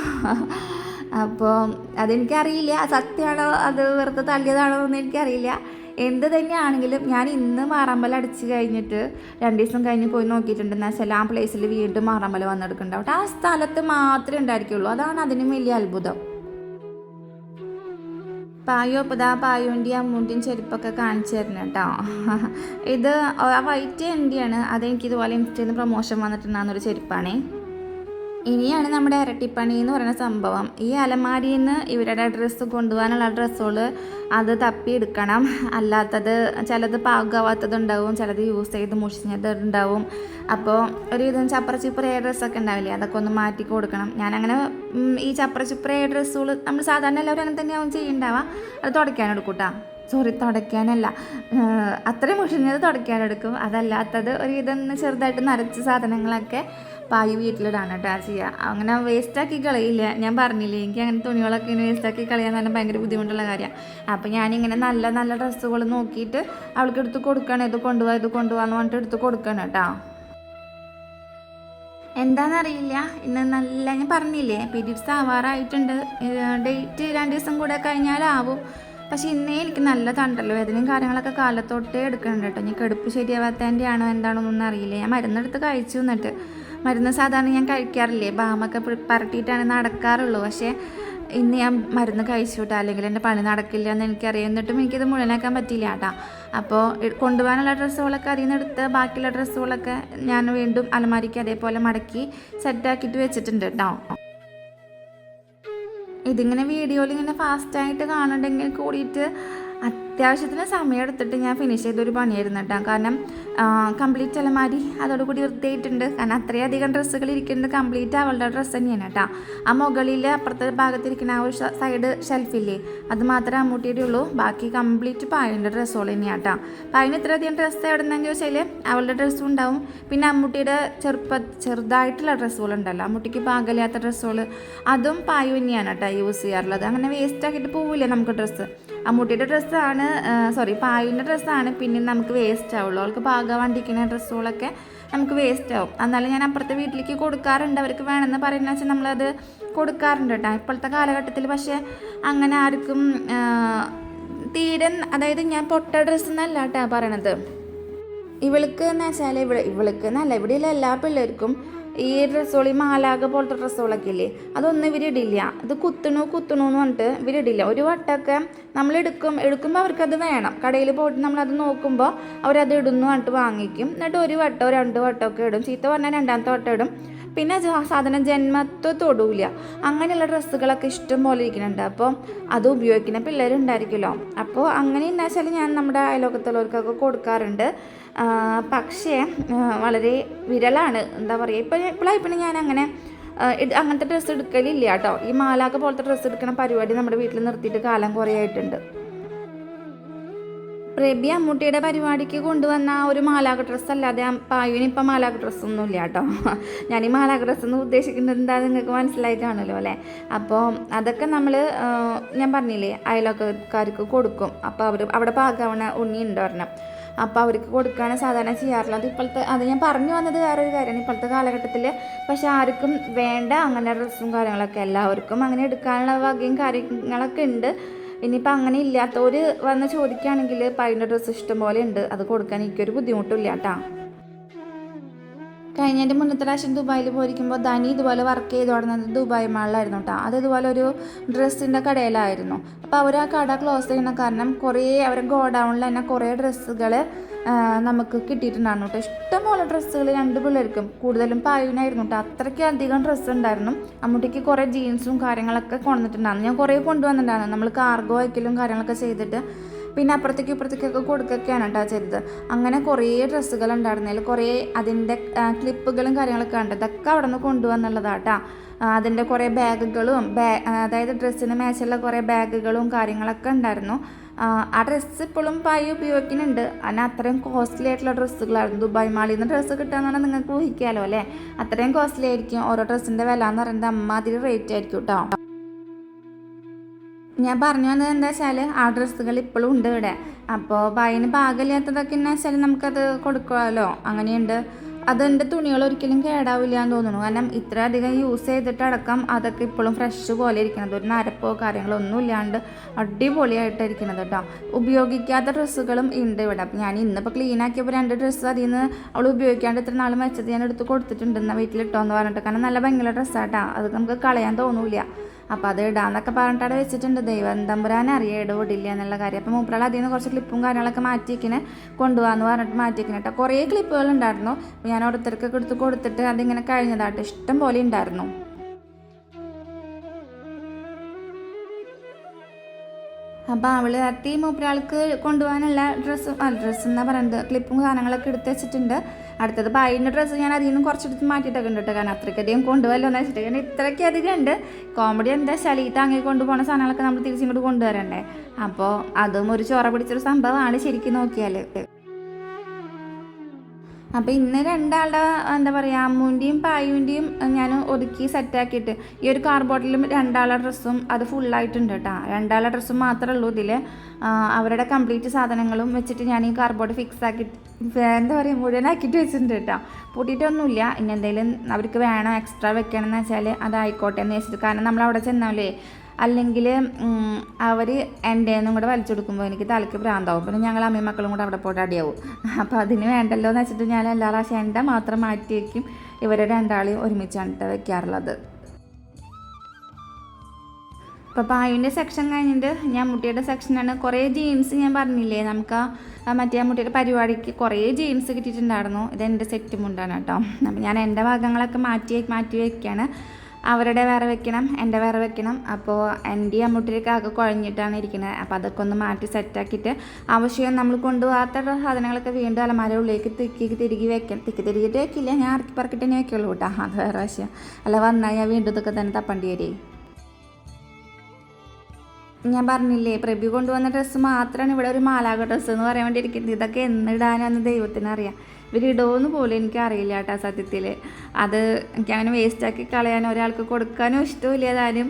അപ്പോൾ അതെനിക്കറിയില്ല. സത്യമാണോ അത് വെറുതെ തള്ളിയതാണോ എന്ന് എനിക്കറിയില്ല. എന്ത് തന്നെയാണെങ്കിലും ഞാൻ ഇന്ന് മാറാമ്പല അടിച്ച് കഴിഞ്ഞിട്ട് രണ്ട് ദിവസം കഴിഞ്ഞ് പോയി നോക്കിയിട്ടുണ്ടെന്ന് വെച്ചാൽ ആ പ്ലേസിൽ വീണ്ടും മാറാമ്പല വന്നെടുക്കുന്നുണ്ടാവും ആ സ്ഥലത്ത് മാത്രമേ ഉണ്ടായിരിക്കുള്ളൂ. അതാണ് അതിന് വലിയ അത്ഭുതം. പായോ ഇപ്പോൾ ഇതാ പായോന്റെ അമ്മൂന്റെയും ചെരുപ്പൊക്കെ കാണിച്ചു തരണം കേട്ടോ. ഇത് ആ വൈറ്റ് എന്റെയാണ് അതെനിക്ക് ഇതുപോലെ ഇൻസ്റ്റയിൽ നിന്ന് പ്രൊമോഷൻ വന്നിട്ടുണ്ടാകുന്നൊരു ചെരുപ്പാണേ. ഇനിയാണ് നമ്മുടെ ഇരട്ടിപ്പണി എന്ന് പറയുന്ന സംഭവം. ഈ അലമാരിയിൽ നിന്ന് ഇവരുടെ ഡ്രസ്സ് കൊണ്ടുപോകാനുള്ള ഡ്രസ്സുകൾ അത് തപ്പിയെടുക്കണം. അല്ലാത്തത് ചിലത് പാകാവാത്തതുണ്ടാവും ചിലത് യൂസ് ചെയ്ത് മുഷിഞ്ഞത് ഉണ്ടാവും അപ്പോൾ ഒരു വിധം ചപ്പറ ചിപ്പറ ഡ്രസ്സൊക്കെ ഉണ്ടാവില്ലേ? അതൊക്കെ ഒന്ന് മാറ്റി കൊടുക്കണം. ഞാനങ്ങനെ ഈ ചപ്പറ ചിപ്പറ ഡ്രസ്സുകൾ നമ്മൾ സാധാരണ എല്ലാവരും അങ്ങനെ തന്നെയാവും ചെയ്യുന്നുണ്ടാവുക അത് തുടയ്ക്കാനെടുക്കൂട്ടാ സോറി തുടയ്ക്കാനല്ല. അത്രയും മുഷിഞ്ഞത് തുടയ്ക്കാനെടുക്കും അതല്ലാത്തത് ഒരു ഇതൊന്ന് ചെറുതായിട്ട് നരച്ച സാധനങ്ങളൊക്കെ പായ് വീട്ടിലിടാണ് കേട്ടോ ചെയ്യുക അങ്ങനെ വേസ്റ്റാക്കി കളയില്ല. ഞാൻ പറഞ്ഞില്ലേ എനിക്ക് അങ്ങനെ തുണികളൊക്കെ ഇങ്ങനെ വേസ്റ്റാക്കി കളയാൻ തന്നെ ഭയങ്കര ബുദ്ധിമുട്ടുള്ള കാര്യമാണ് അപ്പോൾ ഞാനിങ്ങനെ നല്ല നല്ല ഡ്രസ്സുകൾ നോക്കിയിട്ട് അവൾക്ക് എടുത്ത് കൊടുക്കണം ഇത് കൊണ്ടുപോകാം ഇത് കൊണ്ടുപോകാന്ന് പറഞ്ഞിട്ട് എടുത്ത് കൊടുക്കണം കേട്ടോ എന്താണെന്നറിയില്ല ഇന്ന് നല്ല ഞാൻ പറഞ്ഞില്ലേ പീരീഡ്സ് ആവാറായിട്ടുണ്ട്. ഡേറ്റ് രണ്ട് ദിവസം കൂടെ കഴിഞ്ഞാലാവും. പക്ഷെ ഇന്നേ എനിക്ക് നല്ല തണ്ടല്ലോ വേദനയും കാര്യങ്ങളൊക്കെ കാലത്തോട്ടേ എടുക്കുന്നുണ്ട് കേട്ടോ ഞാൻ കെടുപ്പ് ശരിയാവാത്തതിന്റെ ആണോ എന്താണോ എന്നൊന്നും അറിയില്ല. ഞാൻ മരുന്നെടുത്ത് കഴിച്ചു എന്നിട്ട്. മരുന്ന് സാധാരണ ഞാൻ കഴിക്കാറില്ലേ? ബാമൊക്കെ പറട്ടിയിട്ടാണ് നടക്കാറുള്ളൂ. പക്ഷേ ഇന്ന് ഞാൻ മരുന്ന് കഴിച്ചു വിട്ടാ അല്ലെങ്കിൽ എന്റെ പണി നടക്കില്ല എന്ന് എനിക്കറിയാം. എന്നിട്ടും എനിക്കിത് മുഴുവനാക്കാൻ പറ്റിയില്ല കേട്ടോ. അപ്പോൾ കൊണ്ടുപോകാനുള്ള ഡ്രസ്സുകളൊക്കെ അതിൽ നിന്ന് എടുത്ത് ബാക്കിയുള്ള ഡ്രസ്സുകളൊക്കെ ഞാൻ വീണ്ടും അലമാരിക്ക് അതേപോലെ മടക്കി സെറ്റാക്കിയിട്ട് വെച്ചിട്ടുണ്ട് കേട്ടോ. ഇതിങ്ങനെ വീഡിയോയിൽ ഇങ്ങനെ ഫാസ്റ്റായിട്ട് കാണുന്നുണ്ടെങ്കിൽ കൂടിയിട്ട് അത്യാവശ്യത്തിന് സമയം എടുത്തിട്ട് ഞാൻ ഫിനിഷ് ചെയ്തൊരു പണിയായിരുന്നു കേട്ടോ. കാരണം കംപ്ലീറ്റ് അലമാരി അതോടുകൂടി വൃത്തിയായിട്ടുണ്ട്. കാരണം അത്രയധികം ഡ്രസ്സുകൾ ഇരിക്കുന്നത് കംപ്ലീറ്റ് അവളുടെ ഡ്രസ്സ് തന്നെയാണ് കേട്ടോ. ആ മുകളിൽ അപ്പുറത്തെ ഭാഗത്തിരിക്കുന്ന ആ ഒരു സൈഡ് ഷെൽഫില്ലേ അത് മാത്രമേ അമ്മൂട്ടിയുടെ ഉള്ളൂ. ബാക്കി കംപ്ലീറ്റ് പായന്റെ ഡ്രസ്സുകൾ തന്നെയാണ് കേട്ടോ. പായന് ഇത്രയധികം ഡ്രസ്സ് എവിടെ നിന്നെന്ന് ചോദിച്ചാൽ അവളുടെ ഡ്രസ്സും ഉണ്ടാവും. പിന്നെ അമ്മൂട്ടിയുടെ ചെറുപ്പ ചെറുതായിട്ടുള്ള ഡ്രസ്സുകൾ ഉണ്ടല്ലോ. അമ്മൂട്ടിക്ക് പാകലാത്ത ഡ്രസ്സുകൾ അതും പായു തന്നെയാണ് കേട്ടോ യൂസ് ചെയ്യാറുള്ളത്. അങ്ങനെ വേസ്റ്റ് ആക്കിയിട്ട് പോവില്ല നമുക്ക് ഡ്രസ്സ് അമ്മൂട്ടിയുടെ ഡ്രസ്സാണ് സോറി പായുവിന്റെ ഡ്രസ്സാണ്. പിന്നെ നമുക്ക് വേസ്റ്റ് ആവുള്ളൂ. അവൾക്ക് പാകാവാണ്ടിരിക്കുന്ന ഡ്രസ്സുകളൊക്കെ നമുക്ക് വേസ്റ്റ് ആവും. എന്നാലും ഞാൻ അപ്പുറത്തെ വീട്ടിലേക്ക് കൊടുക്കാറുണ്ട്. അവർക്ക് വേണമെന്ന് പറയുന്ന വെച്ചാൽ നമ്മളത് കൊടുക്കാറുണ്ട് കേട്ടോ. ഇപ്പോഴത്തെ കാലഘട്ടത്തിൽ പക്ഷേ അങ്ങനെ ആർക്കും തീരൻ തീരെ അതായത് ഞാൻ പൊട്ട ഡ്രസ്സ് എന്നല്ല കേട്ടോ പറയണത്. ഇവൾക്ക് എന്ന് വെച്ചാൽ ഇവിടെ ഇവൾക്ക് എന്നല്ല. ഇവിടെയുള്ള എല്ലാ പിള്ളേർക്കും ഈ ഡ്രസ്സുകൾ ഈ മാലാക പോലത്തെ ഡ്രസ്സുകളൊക്കെ ഇല്ലേ അതൊന്നും ഇവരിടില്ല ഇത് കുത്തണു കുത്തണു എന്ന് പറഞ്ഞിട്ട് ഇവരിടില്ല ഒരു വട്ടമൊക്കെ നമ്മൾ എടുക്കും എടുക്കുമ്പോൾ അവർക്കത് വേണം. കടയിൽ പോയിട്ട് നമ്മളത് നോക്കുമ്പോൾ അവരത് ഇടുന്നു പറഞ്ഞിട്ട് വാങ്ങിക്കും. എന്നിട്ട് ഒരു വട്ടോ രണ്ട് വട്ടമൊക്കെ ഇടും. ചീത്ത പറഞ്ഞാൽ രണ്ടാമത്തെ വട്ടം ഇടും. പിന്നെ സാധനം ജന്മത്വ തൊടൂല. അങ്ങനെയുള്ള ഡ്രസ്സുകളൊക്കെ ഇഷ്ടം പോലെ ഇരിക്കുന്നുണ്ട്. അപ്പോൾ അത് ഉപയോഗിക്കുന്ന പിള്ളേരുണ്ടായിരിക്കുമല്ലോ. അപ്പോൾ അങ്ങനെ എന്താ വെച്ചാൽ ഞാൻ നമ്മുടെ അയലോക്കത്തുള്ളവർക്കൊക്കെ കൊടുക്കാറുണ്ട്. പക്ഷേ വളരെ വിരലാണ്. എന്താ പറയുക ഇപ്പം ഇപ്പോഴായി പിന്നെ ഞാൻ അങ്ങനെ അങ്ങനത്തെ ഡ്രസ്സ് എടുക്കലില്ല കേട്ടോ ഈ മാലാക്ക പോലത്തെ ഡ്രസ്സ് എടുക്കുന്ന പരിപാടി നമ്മുടെ വീട്ടിൽ നിർത്തിയിട്ട് കാലം കുറേ ആയിട്ടുണ്ട്. പ്രബി അമ്മൂട്ടിയുടെ പരിപാടിക്ക് കൊണ്ടുവന്ന ആ ഒരു മാലാക ഡ്രസ്സ് അല്ലാതെ ആ പായുവിന് ഇപ്പം മാലാക ഡ്രസ്സൊന്നും ഇല്ല കേട്ടോ ഞാൻ ഈ മാലാക ഡ്രസ്സ് എന്ന് ഉദ്ദേശിക്കുന്നത് എന്താ നിങ്ങൾക്ക് മനസ്സിലായി കാണുമല്ലോ അല്ലേ? അപ്പോൾ അതൊക്കെ നമ്മൾ ഞാൻ പറഞ്ഞില്ലേ അയലോക്കാർക്ക് കൊടുക്കും. അപ്പോൾ അവർ അവിടെ പാകാവണ ഉണ്ണി ഉണ്ടോ അപ്പോൾ അവർക്ക് കൊടുക്കുകയാണ് സാധാരണ ചെയ്യാറുള്ളത് ഇപ്പോഴത്തെ അത് ഞാൻ പറഞ്ഞു വന്നത് വേറൊരു കാര്യമാണ്. ഇപ്പോഴത്തെ കാലഘട്ടത്തിൽ പക്ഷെ ആർക്കും വേണ്ട അങ്ങനെ ഡ്രസ്സും കാര്യങ്ങളൊക്കെ. എല്ലാവർക്കും അങ്ങനെ എടുക്കാനുള്ള വകയും കാര്യങ്ങളൊക്കെ ഉണ്ട്. ഇനിയിപ്പോൾ അങ്ങനെ ഇല്ലാത്തവർ വന്ന് ചോദിക്കുകയാണെങ്കിൽ പൈന്റെ ഡ്രസ്സ് ഇഷ്ടം പോലെ ഉണ്ട്. അത് കൊടുക്കാൻ എനിക്കൊരു ബുദ്ധിമുട്ടില്ല കേട്ടോ. കഴിഞ്ഞതിന്റെ മുന്നത്തെ പ്രാവശ്യം ദുബായിൽ പോയിരിക്കുമ്പോൾ ധനി ഇതുപോലെ വർക്ക് ചെയ്ത് തുടങ്ങുന്നത് ദുബായ് മാളിലായിരുന്നു കേട്ടോ അത് ഇതുപോലെ ഒരു ഡ്രസ്സിന്റെ കടയിലായിരുന്നു. അപ്പോൾ അവർ ആ കട ക്ലോസ് ചെയ്യുന്ന കാരണം കുറേ അവരുടെ ഗോഡൗണിൽ തന്നെ കുറേ ഡ്രസ്സുകൾ നമുക്ക് കിട്ടിയിട്ടുണ്ടായിരുന്നു കേട്ടോ ഇഷ്ടംപോലെ ഡ്രസ്സുകൾ രണ്ട് പിള്ളേർക്കും. കൂടുതലും പായുനായിരുന്നു കേട്ടോ അത്രയ്ക്ക് അധികം ഡ്രസ്സ് ഉണ്ടായിരുന്നു. അമ്മൂട്ടിക്ക് കുറേ ജീൻസും കാര്യങ്ങളൊക്കെ കൊണ്ടുവന്നിട്ടുണ്ടായിരുന്നു. ഞാൻ കുറേ കൊണ്ടുവന്നിട്ടുണ്ടായിരുന്നു. നമ്മൾ കാർഗോ അയക്കലും കാര്യങ്ങളൊക്കെ ചെയ്തിട്ട് പിന്നെ അപ്പുറത്തേക്ക് ഇപ്പുറത്തേക്കൊക്കെ കൊടുക്കുകയൊക്കെയാണ് കേട്ടോ ചെയ്തത്. അങ്ങനെ കുറേ ഡ്രസ്സുകൾ ഉണ്ടായിരുന്നതിൽ കുറേ അതിന്റെ ക്ലിപ്പുകളും കാര്യങ്ങളൊക്കെ ഉണ്ട് ഇതൊക്കെ അവിടെ നിന്ന് കൊണ്ടുവന്നുള്ളതാട്ടോ അതിന്റെ കുറേ ബാഗുകളും ബാ അതായത് ഡ്രസ്സിന് മേച്ചുള്ള കുറേ ബാഗുകളും കാര്യങ്ങളൊക്കെ ഉണ്ടായിരുന്നു. ആ, ഡ്രസ്സ് ഇപ്പോഴും പായി ഉപയോഗിക്കുന്നുണ്ട്. അതിന് അത്രയും കോസ്റ്റ്ലി ആയിട്ടുള്ള ഡ്രസ്സുകളായിരുന്നു. ദുബായ് മാളിൽ നിന്ന് ഡ്രസ്സ് കിട്ടാന്നാണ് നിങ്ങൾക്ക് ഊഹിക്കാമല്ലോ അല്ലേ? അത്രയും കോസ്റ്റ്ലി ആയിരിക്കും. ഓരോ ഡ്രസ്സിന്റെ വില എന്ന് പറയുന്നത് അമ്മാതിരി റേറ്റ് ആയിരിക്കും കേട്ടോ ഞാൻ പറഞ്ഞു വന്നത് എന്താ വെച്ചാൽ ആ ഡ്രസ്സുകൾ ഇപ്പോഴും ഉണ്ട് ഇവിടെ. അപ്പോൾ ബൈന് ഭാഗമില്ലാത്തതൊക്കെ എന്ന് വെച്ചാൽ നമുക്കത് കൊടുക്കാമല്ലോ അങ്ങനെയുണ്ട്. അതെന്റെ തുണികൾ ഒരിക്കലും കേടാവില്ല എന്ന് തോന്നുന്നു. കാരണം ഇത്ര അധികം യൂസ് ചെയ്തിട്ടടക്കം അതൊക്കെ ഇപ്പോഴും ഫ്രഷ് പോലെ ഇരിക്കുന്നത് ഒരു നരപ്പോ കാര്യങ്ങളോ ഒന്നും ഇല്ലാണ്ട് അടിപൊളിയായിട്ട് ഇരിക്കുന്നത് കേട്ടോ ഉപയോഗിക്കാത്ത ഡ്രസ്സുകളും ഉണ്ട് ഇവിടെ. അപ്പം ഞാൻ ഇന്നിപ്പോൾ ക്ലീൻ ആക്കിയപ്പോൾ രണ്ട് ഡ്രസ്സ് അതിൽ നിന്ന് അവൾ ഉപയോഗിക്കാണ്ട് ഇത്ര നാളും വെച്ചത് ഞാൻ എടുത്ത് കൊടുത്തിട്ടുണ്ട് എന്നാൽ വീട്ടിലിട്ടോ എന്ന് പറഞ്ഞിട്ട്. കാരണം നല്ല ഭയങ്കര ഡ്രസ്സാട്ടാ അത് നമുക്ക് കളയാൻ തോന്നൂല അപ്പോൾ അത് ഇടാന്നൊക്കെ പറഞ്ഞിട്ട് അവിടെ വെച്ചിട്ടുണ്ട്. ദൈവം തമ്പുരാൻ അറിയാം എന്നുള്ള കാര്യം. അപ്പോൾ മൂപ്പരാൾ അതിൽ നിന്ന് കുറച്ച് ക്ലിപ്പും കാര്യങ്ങളൊക്കെ മാറ്റിയിരിക്കണേ കൊണ്ടുപോകാമെന്ന് പറഞ്ഞിട്ട് മാറ്റിയിരിക്കണേ കേട്ടോ. കുറേ ക്ലിപ്പുകൾ ഉണ്ടായിരുന്നു. അപ്പോൾ ഞാൻ ഓരോരുത്തർക്കൊക്കെ എടുത്ത് കൊടുത്തിട്ട് അതിങ്ങനെ കഴിഞ്ഞതാട്ടോ. ഇഷ്ടം പോലെ ഉണ്ടായിരുന്നു. അപ്പോൾ അവൾ അത്തി മൂപ്പരാൾക്ക് കൊണ്ടുപോകാനുള്ള ഡ്രസ്സും ഡ്രസ്സ് എന്നാ പറയുന്നത് ക്ലിപ്പും സാധനങ്ങളൊക്കെ എടുത്ത് വെച്ചിട്ടുണ്ട്. അടുത്തത് പായിന്റെ ഡ്രസ്സ് ഞാൻ അതിൽ നിന്ന് കുറച്ചെടുത്ത് മാറ്റിയിട്ടൊക്കെ ഉണ്ട് കേട്ടോ കാരണം അത്രയ്ക്കധികം കൊണ്ടുപോകല്ലോ എന്ന് വെച്ചിട്ട്. കാരണം ഇത്രയ്ക്ക് അധികം ഉണ്ട്. കോമഡി എന്താ ശലീ താങ്ങി കൊണ്ടുപോകുന്ന സാധനങ്ങളൊക്കെ നമ്മൾ തിരിച്ചിങ്ങോട്ട് കൊണ്ടുവരണ്ടേ? അപ്പോൾ അതും ഒരു ചോറ പിടിച്ചൊരു സംഭവമാണ് ശരിക്കും നോക്കിയാൽ അപ്പോൾ ഇന്ന് രണ്ടാളുടെ എന്താ പറയുക അമ്മൂന്റെയും പായുവിന്റെയും ഞാൻ ഒതുക്കി സെറ്റാക്കിയിട്ട് ഈ ഒരു കാർ ബോട്ടിലും രണ്ടാളുടെ ഡ്രസ്സും അത് ഫുള്ളായിട്ടുണ്ട് കേട്ടോ രണ്ടാളുടെ ഡ്രസ്സും മാത്രമേ ഉള്ളൂ ഇതിൽ അവരുടെ കംപ്ലീറ്റ് സാധനങ്ങളും വെച്ചിട്ട് ഞാൻ ഈ കാർ ബോട്ട് ഫിക്സ് ആക്കി എന്താ പറയുക മുഴുവനാക്കിയിട്ട് വെച്ചിട്ടുണ്ട് കേട്ടോ പൂട്ടിയിട്ടൊന്നുമില്ല. ഇനി എന്തെങ്കിലും അവർക്ക് വേണം എക്സ്ട്രാ വെക്കണമെന്ന് വെച്ചാൽ അതായിക്കോട്ടെ എന്ന് വെച്ചിട്ട്. കാരണം നമ്മൾ അവിടെ ചെന്നാലേ അല്ലെങ്കിൽ അവർ എന്റെ നിന്നും കൂടെ വലിച്ചെടുക്കുമ്പോൾ എനിക്ക് തലയ്ക്ക് ഭ്രാന്താവും. പിന്നെ ഞങ്ങൾ അമ്മയും മക്കളും കൂടെ അവിടെ പോയിട്ട് അടിയാവും. അപ്പോൾ അതിന് വേണ്ടല്ലോ എന്ന് വെച്ചിട്ട് ഞാൻ എല്ലാ പ്രാവശ്യം എന്റെ മാത്രം മാറ്റി വയ്ക്കും ഇവരെ രണ്ടാളെയും ഒരുമിച്ചാണ് ട്ടോ വെക്കാറുള്ളത്. ഇപ്പോൾ പായുവിന്റെ സെക്ഷൻ കഴിഞ്ഞിട്ട് ഞാൻ മുട്ടിയുടെ സെക്ഷനാണ് കുറേ ജീൻസ് ഞാൻ പറഞ്ഞില്ലേ നമുക്ക് മറ്റേ മുട്ടിയുടെ പരിപാടിക്ക് കുറേ ജീൻസ് കിട്ടിയിട്ടുണ്ടായിരുന്നു. ഇത് എന്റെ സെറ്റ് മുണ്ടാണ് കേട്ടോ. അപ്പം ഞാൻ എന്റെ ഭാഗങ്ങളൊക്കെ മാറ്റി മാറ്റി വയ്ക്കുകയാണ് അവരുടെ വേറെ വെക്കണം എന്റെ വേറെ വെക്കണം. അപ്പോൾ എന്റെ അമ്മൂട്ടിയൊക്കെ ആകെ കുഴഞ്ഞിട്ടാണ് ഇരിക്കുന്നത്. അപ്പോൾ അതൊക്കെ ഒന്ന് മാറ്റി സെറ്റാക്കിയിട്ട് ആവശ്യം നമ്മൾ കൊണ്ടുപോകാത്ത സാധനങ്ങളൊക്കെ വീണ്ടും അലമാര ഉള്ളിലേക്ക് തിക്കി തിരികെ വെക്കണം. തിക്കി തിരികിട്ട് വെക്കില്ല ഞാൻ ഇറക്കി പറക്കിട്ട് തന്നെ വെക്കുള്ളൂ കേട്ടോ. അത് വേറെ ആവശ്യം. അല്ല വന്നാൽ ഞാൻ വീണ്ടും ഇതൊക്കെ തന്നെ തപ്പണ്ടി വരേ. ഞാൻ പറഞ്ഞില്ലേ പ്രഭു കൊണ്ടുവന്ന ഡ്രസ്സ് മാത്രമാണ് ഇവിടെ ഒരു മാലാക ഡ്രസ്സ് എന്ന് പറയാൻ വേണ്ടി ഇരിക്കുന്നത്. ഇതൊക്കെ എന്നിടാനാന്ന് ദൈവത്തിന് അറിയാം. ഇവരിടുമെന്ന് പോലും എനിക്കറിയില്ല കേട്ടോ സത്യത്തിൽ അത് എനിക്കങ്ങനെ വേസ്റ്റാക്കി കളയാൻ ഒരാൾക്ക് കൊടുക്കാനും ഇഷ്ടമില്ല താനും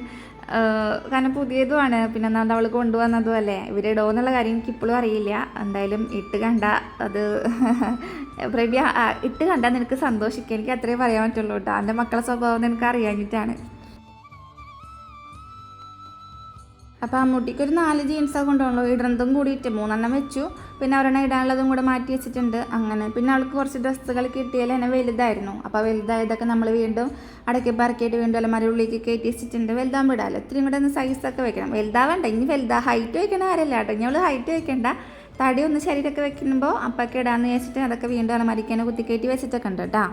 കാരണം പുതിയതുമാണ്. പിന്നെ എന്താ അവൾ കൊണ്ടുവന്നതും അല്ലേ? ഇവരിടുമോ എന്നുള്ള കാര്യം എനിക്കിപ്പോഴും അറിയില്ല. എന്തായാലും ഇട്ട് കണ്ട അത് പ്രവ്യ ഇട്ട് കണ്ടാൽ നിനക്ക് സന്തോഷിക്കുക എനിക്ക് അത്രേ പറയാൻ പറ്റുള്ളൂ കേട്ടോ. എന്റെ മക്കളെ സ്വഭാവം നിനക്ക് അറിയാഞ്ഞിട്ടാണ്. അപ്പോൾ അമ്മൂട്ടിക്ക് ഒരു നാല് ജീൻസാണ് കൊണ്ടുപോകണല്ലോ ഇടുന്നതും കൂടിയിട്ട് മൂന്നെണ്ണം വെച്ചു. പിന്നെ ഒരെണ്ണം ഇടാനുള്ളതും കൂടെ മാറ്റി വെച്ചിട്ടുണ്ട്. അങ്ങനെ പിന്നെ അവൾക്ക് കുറച്ച് ഡ്രസ്സുകൾ കിട്ടിയാൽ എന്നെ വലുതായിരുന്നു. അപ്പോൾ വലുതായതൊക്കെ നമ്മൾ വീണ്ടും അടക്കി പറക്കിയിട്ട് വീണ്ടും അല്ലെങ്കിൽ ഉള്ളിലേക്ക് കയറ്റി വെച്ചിട്ടുണ്ട്. വലുതാൻ വിടാമല്ലോ ഇത്രയും കൂടെ ഒന്ന് സൈസൊക്കെ വെക്കണം. വലുതാവണ്ട. ഇനി വലുതാ. ഹൈറ്റ് വെക്കണ ആരല്ല കേട്ടോ. ഇനി അവൾ ഹൈറ്റ് വെക്കണ്ട. തടി ഒന്ന് ശരീരമൊക്കെ വെക്കുമ്പോൾ അപ്പൊക്കെ ഇടാമെന്ന് വെച്ചിട്ട് അതൊക്കെ വീണ്ടും അലമാരിക്കാനെ കുത്തിക്കയറ്റി വെച്ചിട്ടൊക്കെ ഉണ്ട് കേട്ടോ.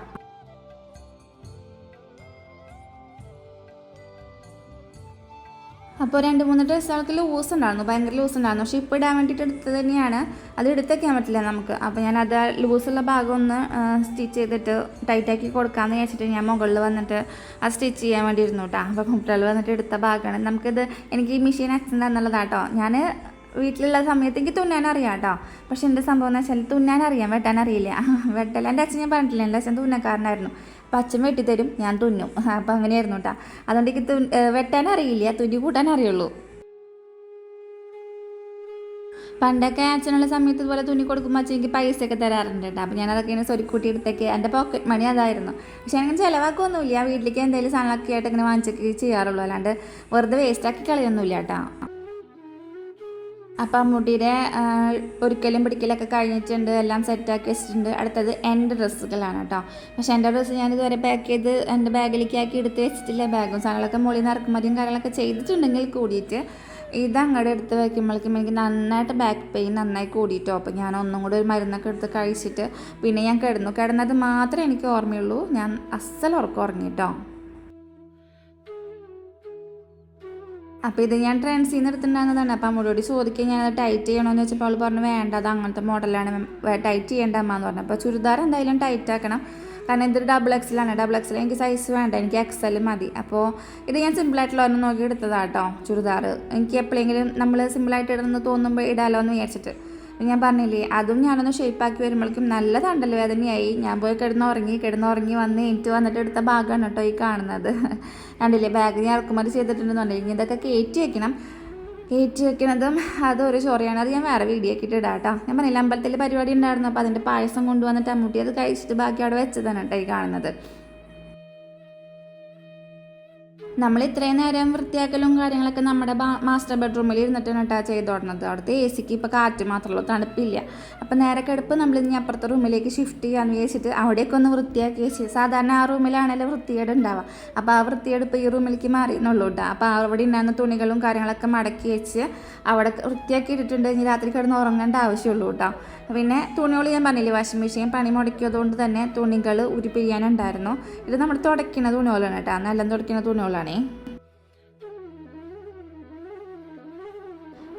അപ്പോൾ രണ്ട് മൂന്ന് ഡ്രസ്സുകൾക്ക് ലൂസ് ഉണ്ടായിരുന്നു ഭയങ്കര ലൂസ് ഉണ്ടായിരുന്നു. പക്ഷേ ഇപ്പോൾ ഇടാൻ വേണ്ടിയിട്ട് എടുത്തത് തന്നെയാണ്. അത് എടുത്തേക്കാൻ പറ്റില്ല നമുക്ക്. അപ്പോൾ ഞാൻ അത് ലൂസുള്ള ഭാഗം ഒന്ന് സ്റ്റിച്ച് ചെയ്തിട്ട് ടൈറ്റാക്കി കൊടുക്കാമെന്ന് വിചാരിച്ചിട്ട് ഞാൻ മുകളിൽ വന്നിട്ട് ആ സ്റ്റിച്ച് ചെയ്യാൻ വേണ്ടി ഇരുന്നു കേട്ടോ. അപ്പോൾ കുട്ടികൾ വന്നിട്ട് എടുത്ത ഭാഗമാണ്. നമുക്കിത് എനിക്ക് ഈ മെഷീൻ ആക്സിഡന്റ് തന്നുള്ളതാട്ടോ ഞാൻ വീട്ടിലുള്ള സമയത്ത് എനിക്ക് തുന്നാൻ അറിയാം കേട്ടോ. പക്ഷേ എന്റെ സംഭവം എന്ന് വെച്ചാൽ തുന്നാൻ അറിയാം വെട്ടാൻ അറിയില്ല. വെട്ടൽ എന്റെ അച്ഛൻ ഞാൻ പറഞ്ഞിട്ടില്ല എന്റെ അച്ഛൻ തുന്നക്കാരനായിരുന്നു. അപ്പം അച്ഛൻ വെട്ടിത്തരും ഞാൻ തുന്നും. അപ്പം അങ്ങനെയായിരുന്നു കേട്ടോ അതുകൊണ്ട് എനിക്ക് വെട്ടാൻ അറിയില്ല തുന്നി കൂട്ടാൻ അറിയുള്ളൂ. പണ്ടൊക്കെ അച്ഛനുള്ള സമയത്ത് ഇതുപോലെ തുന്നി കൊടുക്കുമ്പോൾ അച്ഛൻ എനിക്ക് പൈസ ഒക്കെ തരാറുണ്ട് കേട്ടോ അപ്പോൾ ഞാനതൊക്കെ ഇങ്ങനെ സ്വരുക്കൂട്ടി എടുത്തേക്ക് എന്റെ പോക്കറ്റ് മണി അതായിരുന്നു. പക്ഷേ അങ്ങനെ ചിലവാക്കൊന്നുമില്ല. വീട്ടിലേക്ക് എന്തെങ്കിലും സാധനങ്ങളൊക്കെ ആയിട്ട് ഇങ്ങനെ വാങ്ങിച്ചൊക്കെ ചെയ്യാറുള്ളൂ. അല്ലാണ്ട് വെറുതെ വേസ്റ്റാക്കി കളയൊന്നുമില്ല കേട്ടോ അപ്പം മുടിയുടെ ഒരിക്കലും പിടിക്കലൊക്കെ കഴിഞ്ഞിട്ടുണ്ട്. എല്ലാം സെറ്റാക്കി വെച്ചിട്ടുണ്ട്. അടുത്തത് എന്റെ ഡ്രസ്സുകളാണ് കേട്ടോ. പക്ഷേ എന്റെ ഡ്രസ്സ് ഞാൻ ഇതുവരെ പാക്ക് ചെയ്ത് എന്റെ ബാഗിലേക്ക് ആക്കി എടുത്ത് വെച്ചിട്ടില്ല. ബാഗും സാധനങ്ങളൊക്കെ മുകളിൽ നിന്ന് ഇറക്കുമതിയും കാര്യങ്ങളൊക്കെ ചെയ്തിട്ടുണ്ടെങ്കിൽ കൂടിയിട്ട് ഇത് അങ്ങോട്ട് എടുത്ത് വയ്ക്കുമ്പോഴേക്കും എനിക്ക് നന്നായിട്ട് ബാക്ക് പെയിൻ നന്നായി കൂടിയിട്ടോ. അപ്പോൾ ഞാൻ ഒന്നും കൂടി ഒരു മരുന്നൊക്കെ എടുത്ത് കഴിച്ചിട്ട് പിന്നെ ഞാൻ കിടന്നു. കിടന്നത് മാത്രമേ എനിക്ക് ഓർമ്മയുള്ളൂ. ഞാൻ അസൽ ഉറക്കം ഉറങ്ങിട്ടോ. അപ്പോൾ ഇത് ഞാൻ ട്രെൻഡ്സിൽ നിന്ന് എടുത്തിട്ടുണ്ടാകുന്നതാണ് അപ്പോൾ അമ്മയോട് ചോദിക്കുക ഞാൻ അത് ടൈറ്റ് ചെയ്യണമെന്ന് വെച്ചപ്പോൾ അവൾ പറഞ്ഞു വേണ്ട അത് അങ്ങനത്തെ മോഡലാണ് ടൈറ്റ് ചെയ്യേണ്ട അമ്മ എന്ന് പറഞ്ഞു. അപ്പോൾ ചുരിദാർ എന്തായാലും ടൈറ്റ് ആക്കണം. കാരണം ഇതൊരു ഡബിൾ എക്സലാണ് ഡബിൾ എക്സൽ എനിക്ക് സൈസ് വേണ്ട. എനിക്ക് എക്സൽ മതി. അപ്പോൾ ഇത് ഞാൻ സിമ്പിളായിട്ടുള്ള ഒന്ന് നോക്കി എടുത്തതാട്ടോ ചുരിദാർ എനിക്ക് എപ്പോഴെങ്കിലും നമ്മൾ സിമ്പിളായിട്ട് ഇടുന്നത് തോന്നുമ്പോൾ ഇടാലോ എന്ന് വിചാരിച്ചിട്ട്. ഞാൻ പറഞ്ഞില്ലേ അതും ഞാനൊന്ന് ഷേപ്പാക്കി വരുമ്പോഴേക്കും നല്ല തണ്ടൽ വേദനയായി ഞാൻ പോയി കിടന്നുറങ്ങി കിടന്നുറങ്ങി വന്ന് എനിക്ക് വന്നിട്ട് എടുത്ത ഭാഗമാണ് കേട്ടോ ഈ കാണുന്നത്. കണ്ടില്ലേ ബാഗ് ഞാൻ ഇറക്കുമതി ചെയ്തിട്ടുണ്ടെന്നുണ്ടെങ്കിൽ ഇതൊക്കെ കയറ്റി വെക്കണം. കയറ്റി വെക്കണതും അതൊരു ചൊറിയാണ്. അത് ഞാൻ വേറെ വീഡിയോ ഒക്കെ ഇട്ടിടാം കേട്ടോ. ഞാൻ പറഞ്ഞില്ല അമ്പലത്തിൽ പരിപാടി ഉണ്ടായിരുന്നു അപ്പോൾ അതിന്റെ പായസം കൊണ്ടുവന്നിട്ട് അമ്മൂട്ടി അത് കഴിച്ചിട്ട് ബാക്കി അവിടെ വെച്ചതാണ് കേട്ടോ ഈ കാണുന്നത്. നമ്മൾ ഇത്രയും നേരം വൃത്തിയാക്കലും കാര്യങ്ങളൊക്കെ നമ്മുടെ മാസ്റ്റർ ബെഡ്റൂമിൽ ഇരുന്നിട്ട് കേട്ടോ ചെയ്ത് തുടങ്ങുന്നത് അവിടുത്തെ എ സിക്ക് ഇപ്പോൾ കാറ്റ് മാത്രമേ തണുപ്പില്ല. അപ്പോൾ നേരെ കിടപ്പ് നമ്മൾ ഇനി അപ്പുറത്തെ റൂമിലേക്ക് ഷിഫ്റ്റ് ചെയ്യാമെന്ന് വിചാരിച്ചിട്ട് അവിടെയൊക്കെ ഒന്ന് വൃത്തിയാക്കി വെച്ച്. സാധാരണ ആ റൂമിലാണല്ലോ വൃത്തികേട് ഉണ്ടാവുക അപ്പോൾ ആ വൃത്തികേട് ഇപ്പോൾ ഈ റൂമിലേക്ക് മാറിയെന്നുള്ളൂ കേട്ടോ അപ്പോൾ അവിടെ ഉണ്ടായിരുന്ന തുണികളും കാര്യങ്ങളൊക്കെ മടക്കി വെച്ച് അവിടെ വൃത്തിയാക്കി ഇട്ടിട്ടുണ്ട്. ഇനി രാത്രി കിടന്ന് ഉറങ്ങേണ്ട ആവശ്യമുള്ളൂ കേട്ടോ പിന്നെ തുണികൾ ഞാൻ പറഞ്ഞില്ലേ വാഷിംഗ് മെഷീൻ പണി മുടക്കിയതുകൊണ്ട് തന്നെ തുണികൾ ഉരുപിരിയാനുണ്ടായിരുന്നു ഇത് നമ്മൾ തുടയ്ക്കുന്ന തുണികളാണ് കേട്ടോ നല്ല തുടയ്ക്കുന്ന തുണികളാണേ.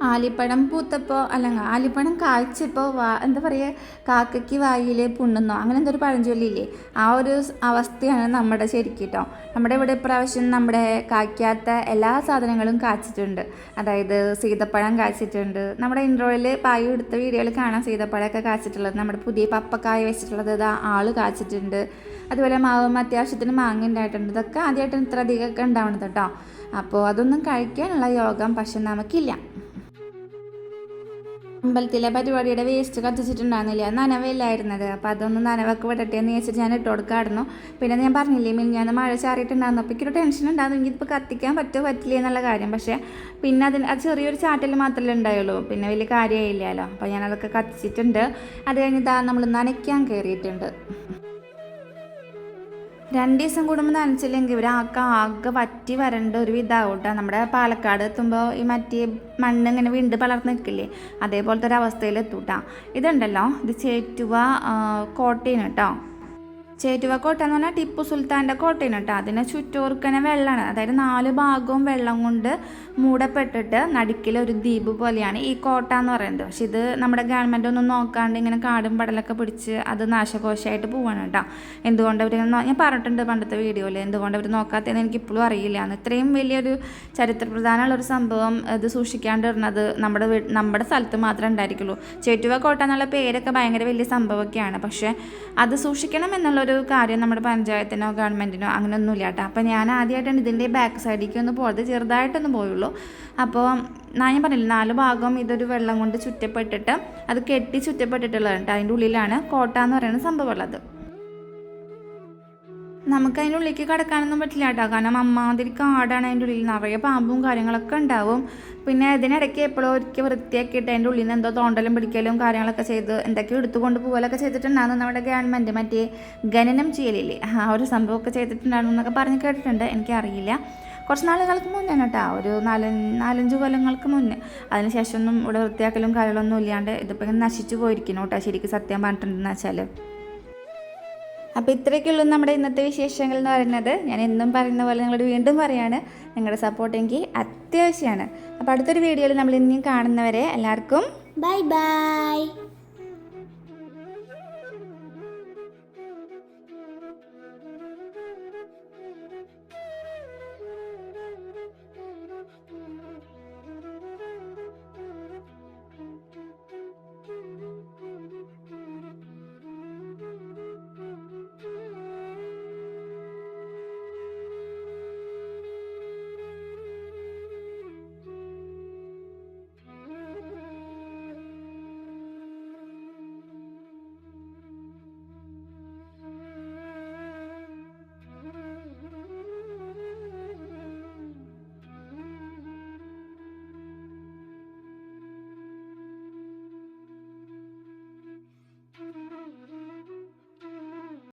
ആലിപ്പഴം പൂത്തപ്പോൾ അല്ലെങ്കിൽ ആലിപ്പഴം കായ്ച്ചപ്പോൾ വാ എന്താ പറയുക കാക്കയ്ക്ക് വായിൽ പുണ്ണുന്നോ അങ്ങനെ എന്തോ ഒരു പഴഞ്ചൊല്ലില്ലേ? ആ ഒരു അവസ്ഥയാണ് നമ്മുടെ ശരിക്കും കേട്ടോ നമ്മുടെ ഇവിടെ ഇപ്രാവശ്യം നമ്മുടെ കായ്ക്കാത്ത എല്ലാ സാധനങ്ങളും കാച്ചിട്ടുണ്ട്. അതായത് സീതപ്പഴം കാച്ചിട്ടുണ്ട്. നമ്മുടെ ഇൻട്രോയിൽ പായ എടുത്ത വീഡിയോയിൽ കാണാം സീതപ്പഴമൊക്കെ കാച്ചിട്ടുള്ളത്. നമ്മുടെ പുതിയ പപ്പക്കായ വെച്ചിട്ടുള്ളത് ആൾ കാച്ചിട്ടുണ്ട്. അതുപോലെ മാവും അത്യാവശ്യത്തിന് മാങ്ങ ഉണ്ടായിട്ടുണ്ട്. ഇതൊക്കെ ആദ്യമായിട്ട് ഇത്ര അധികമൊക്കെ ഉണ്ടാവണത് കേട്ടോ. അപ്പോൾ അതൊന്നും കഴിക്കാനുള്ള യോഗം പക്ഷെ നമുക്കില്ല. അമ്പലത്തിലെ പരിപാടിയുടെ വേസ്റ്റ് കത്തിച്ചിട്ടുണ്ടായിരുന്നില്ല? നനവില്ലായിരുന്നത് അപ്പോൾ അതൊന്ന് നനവൊക്കെ വിടട്ടെ എന്ന് ചോദിച്ചാൽ ഞാൻ ഇട്ട് കൊടുക്കായിരുന്നു. പിന്നെ ഞാൻ പറഞ്ഞില്ലേ മിനിഞ്ഞാന്ന് മഴ ചാറിയിട്ടുണ്ടായിരുന്നു. അപ്പോൾ എനിക്കൊരു ടെൻഷൻ ഉണ്ടായിരുന്നു. എനിക്ക് ഇപ്പോൾ കത്തിക്കാൻ പറ്റുമോ പറ്റില്ല എന്നുള്ള കാര്യം. പക്ഷേ പിന്നെ അതിന് അത് ചെറിയൊരു ചാറ്റൽ മാത്രമല്ലേ ഉണ്ടായുള്ളൂ. പിന്നെ വലിയ കാര്യമായില്ലല്ലോ. അപ്പോൾ ഞാനതൊക്കെ കത്തിച്ചിട്ടുണ്ട്. അത് കഴിഞ്ഞിട്ട് നമ്മൾ നനയ്ക്കാൻ കയറിയിട്ടുണ്ട്. രണ്ട് ദിവസം കൂടുമ്പോൾ നനച്ചില്ലെങ്കിൽ ഇവർ ആകെ ആകെ വറ്റി വരേണ്ട ഒരു വിധാവും നമ്മുടെ പാലക്കാട് എത്തുമ്പോൾ ഈ മറ്റേ മണ്ണ് ഇങ്ങനെ വീണ്ട് പളർന്ന് നിൽക്കില്ലേ? അതേപോലത്തെ ഒരു അവസ്ഥയിൽ എത്തൂട്ടാ. ഇതുണ്ടല്ലോ ഇത് ചേറ്റുവ കോട്ടയാണ് കേട്ടോ ചേറ്റുവ കോട്ട എന്ന് പറഞ്ഞാൽ ടിപ്പു സുൽത്താന്റെ കോട്ടയാണ് കേട്ടോ അതിനെ ചുറ്റോർക്കനെ വെള്ളമാണ് അതായത് നാല് ഭാഗവും വെള്ളം കൊണ്ട് മൂടപ്പെട്ടിട്ട് നടുക്കിൽ ഒരു ദ്വീപ് പോലെയാണ് ഈ കോട്ട എന്ന് പറയുന്നത്. പക്ഷെ ഇത് നമ്മുടെ ഗവൺമെന്റ് ഒന്നും നോക്കാണ്ട് ഇങ്ങനെ കാടും പടലൊക്കെ പിടിച്ച് അത് നാശകോശമായിട്ട് പോവാണ് കേട്ടോ. എന്തുകൊണ്ട് അവർ ഞാൻ പറഞ്ഞിട്ടുണ്ട് പണ്ടത്തെ വീഡിയോയിൽ. എന്തുകൊണ്ട് അവർ നോക്കാത്തതെന്ന് എനിക്ക് ഇപ്പോഴും അറിയില്ല. എന്ന് ഇത്രയും വലിയൊരു ചരിത്ര പ്രധാനമുള്ള ഒരു സംഭവം ഇത് സൂക്ഷിക്കാണ്ടിരുന്നത് നമ്മുടെ നമ്മുടെ സ്ഥലത്ത് മാത്രമേ ഉണ്ടായിരിക്കുള്ളൂ. ചേറ്റുവ കോട്ട എന്നുള്ള പേരൊക്കെ ഭയങ്കര വലിയ സംഭവമൊക്കെയാണ്. പക്ഷേ അത് സൂക്ഷിക്കണം എന്നുള്ളൊരു കാര്യം നമ്മുടെ പഞ്ചായത്തിനോ ഗവൺമെന്റിനോ അങ്ങനെയൊന്നുമില്ല കേട്ടോ. അപ്പോൾ ഞാൻ ആദ്യമായിട്ടാണ് ഇതിന്റെ ബാക്ക് സൈഡിലേക്ക് ഒന്ന് പോയത്. ചെറുതായിട്ടൊന്ന് പോയുള്ളൂ. അപ്പോൾ ഞാൻ പറഞ്ഞില്ല നാല് ഭാഗം ഇതൊരു വെള്ളം കൊണ്ട് ചുറ്റപ്പെട്ടിട്ട് അത് കെട്ടി ചുറ്റപ്പെട്ടിട്ടുള്ളത് കേട്ടോ. അതിന്റെ ഉള്ളിലാണ് കോട്ട എന്ന് പറയുന്ന സംഭവമുള്ളത്. നമുക്ക് അതിന്റെ ഉള്ളിലേക്ക് കിടക്കാനൊന്നും പറ്റില്ല കേട്ടോ. കാരണം അമ്മാതിരി കാടാണ് അതിന്റെ ഉള്ളിൽ. നിറയെ പാമ്പും കാര്യങ്ങളൊക്കെ ഉണ്ടാവും. പിന്നെ ഇതിനിടയ്ക്ക് എപ്പോഴും ഒരിക്കൽ വൃത്തിയാക്കിയിട്ട് അതിന്റെ ഉള്ളിൽ നിന്ന് എന്തോ തോണ്ടലും പിടിക്കലും കാര്യങ്ങളൊക്കെ ചെയ്ത് എന്തൊക്കെയോ എടുത്തുകൊണ്ട് പോകലൊക്കെ ചെയ്തിട്ടുണ്ടാകുന്നു നമ്മുടെ ഗവൺമെന്റ്. മറ്റേ ഖനനം ചെയ്യലില്ലേ? ആ ഒരു സംഭവമൊക്കെ ചെയ്തിട്ടുണ്ടാകുന്നു എന്നൊക്കെ പറഞ്ഞ് കേട്ടിട്ടുണ്ട്. എനിക്കറിയില്ല. കുറച്ച് നാളുകൾക്ക് മുന്നേ കേട്ടോ. ഒരു നാല് നാലഞ്ച് കൊല്ലങ്ങൾക്ക് മുന്നേ. അതിനുശേഷമൊന്നും ഇവിടെ വൃത്തിയാക്കലും കാര്യങ്ങളൊന്നും ഇല്ലാണ്ട് ഇതിപ്പോൾ ഇങ്ങനെ നശിച്ചു പോയിരിക്കുന്നു കേട്ടോ. ശരിക്കും സത്യം പറഞ്ഞിട്ടുണ്ടെന്ന് വെച്ചാൽ അപ്പോൾ ഇത്രയൊക്കെയുള്ളൂ നമ്മുടെ ഇന്നത്തെ വിശേഷങ്ങൾ എന്ന് പറയുന്നത്. ഞാൻ എന്നും പറയുന്ന പോലെ നിങ്ങളോട് വീണ്ടും പറയാണ്. നിങ്ങളുടെ സപ്പോർട്ട് എനിക്ക് അത്യാവശ്യമാണ്. അപ്പോൾ അടുത്തൊരു വീഡിയോയിൽ നമ്മൾ ഇനിയും കാണുന്നവരെ എല്ലാവർക്കും ബൈ ബൈ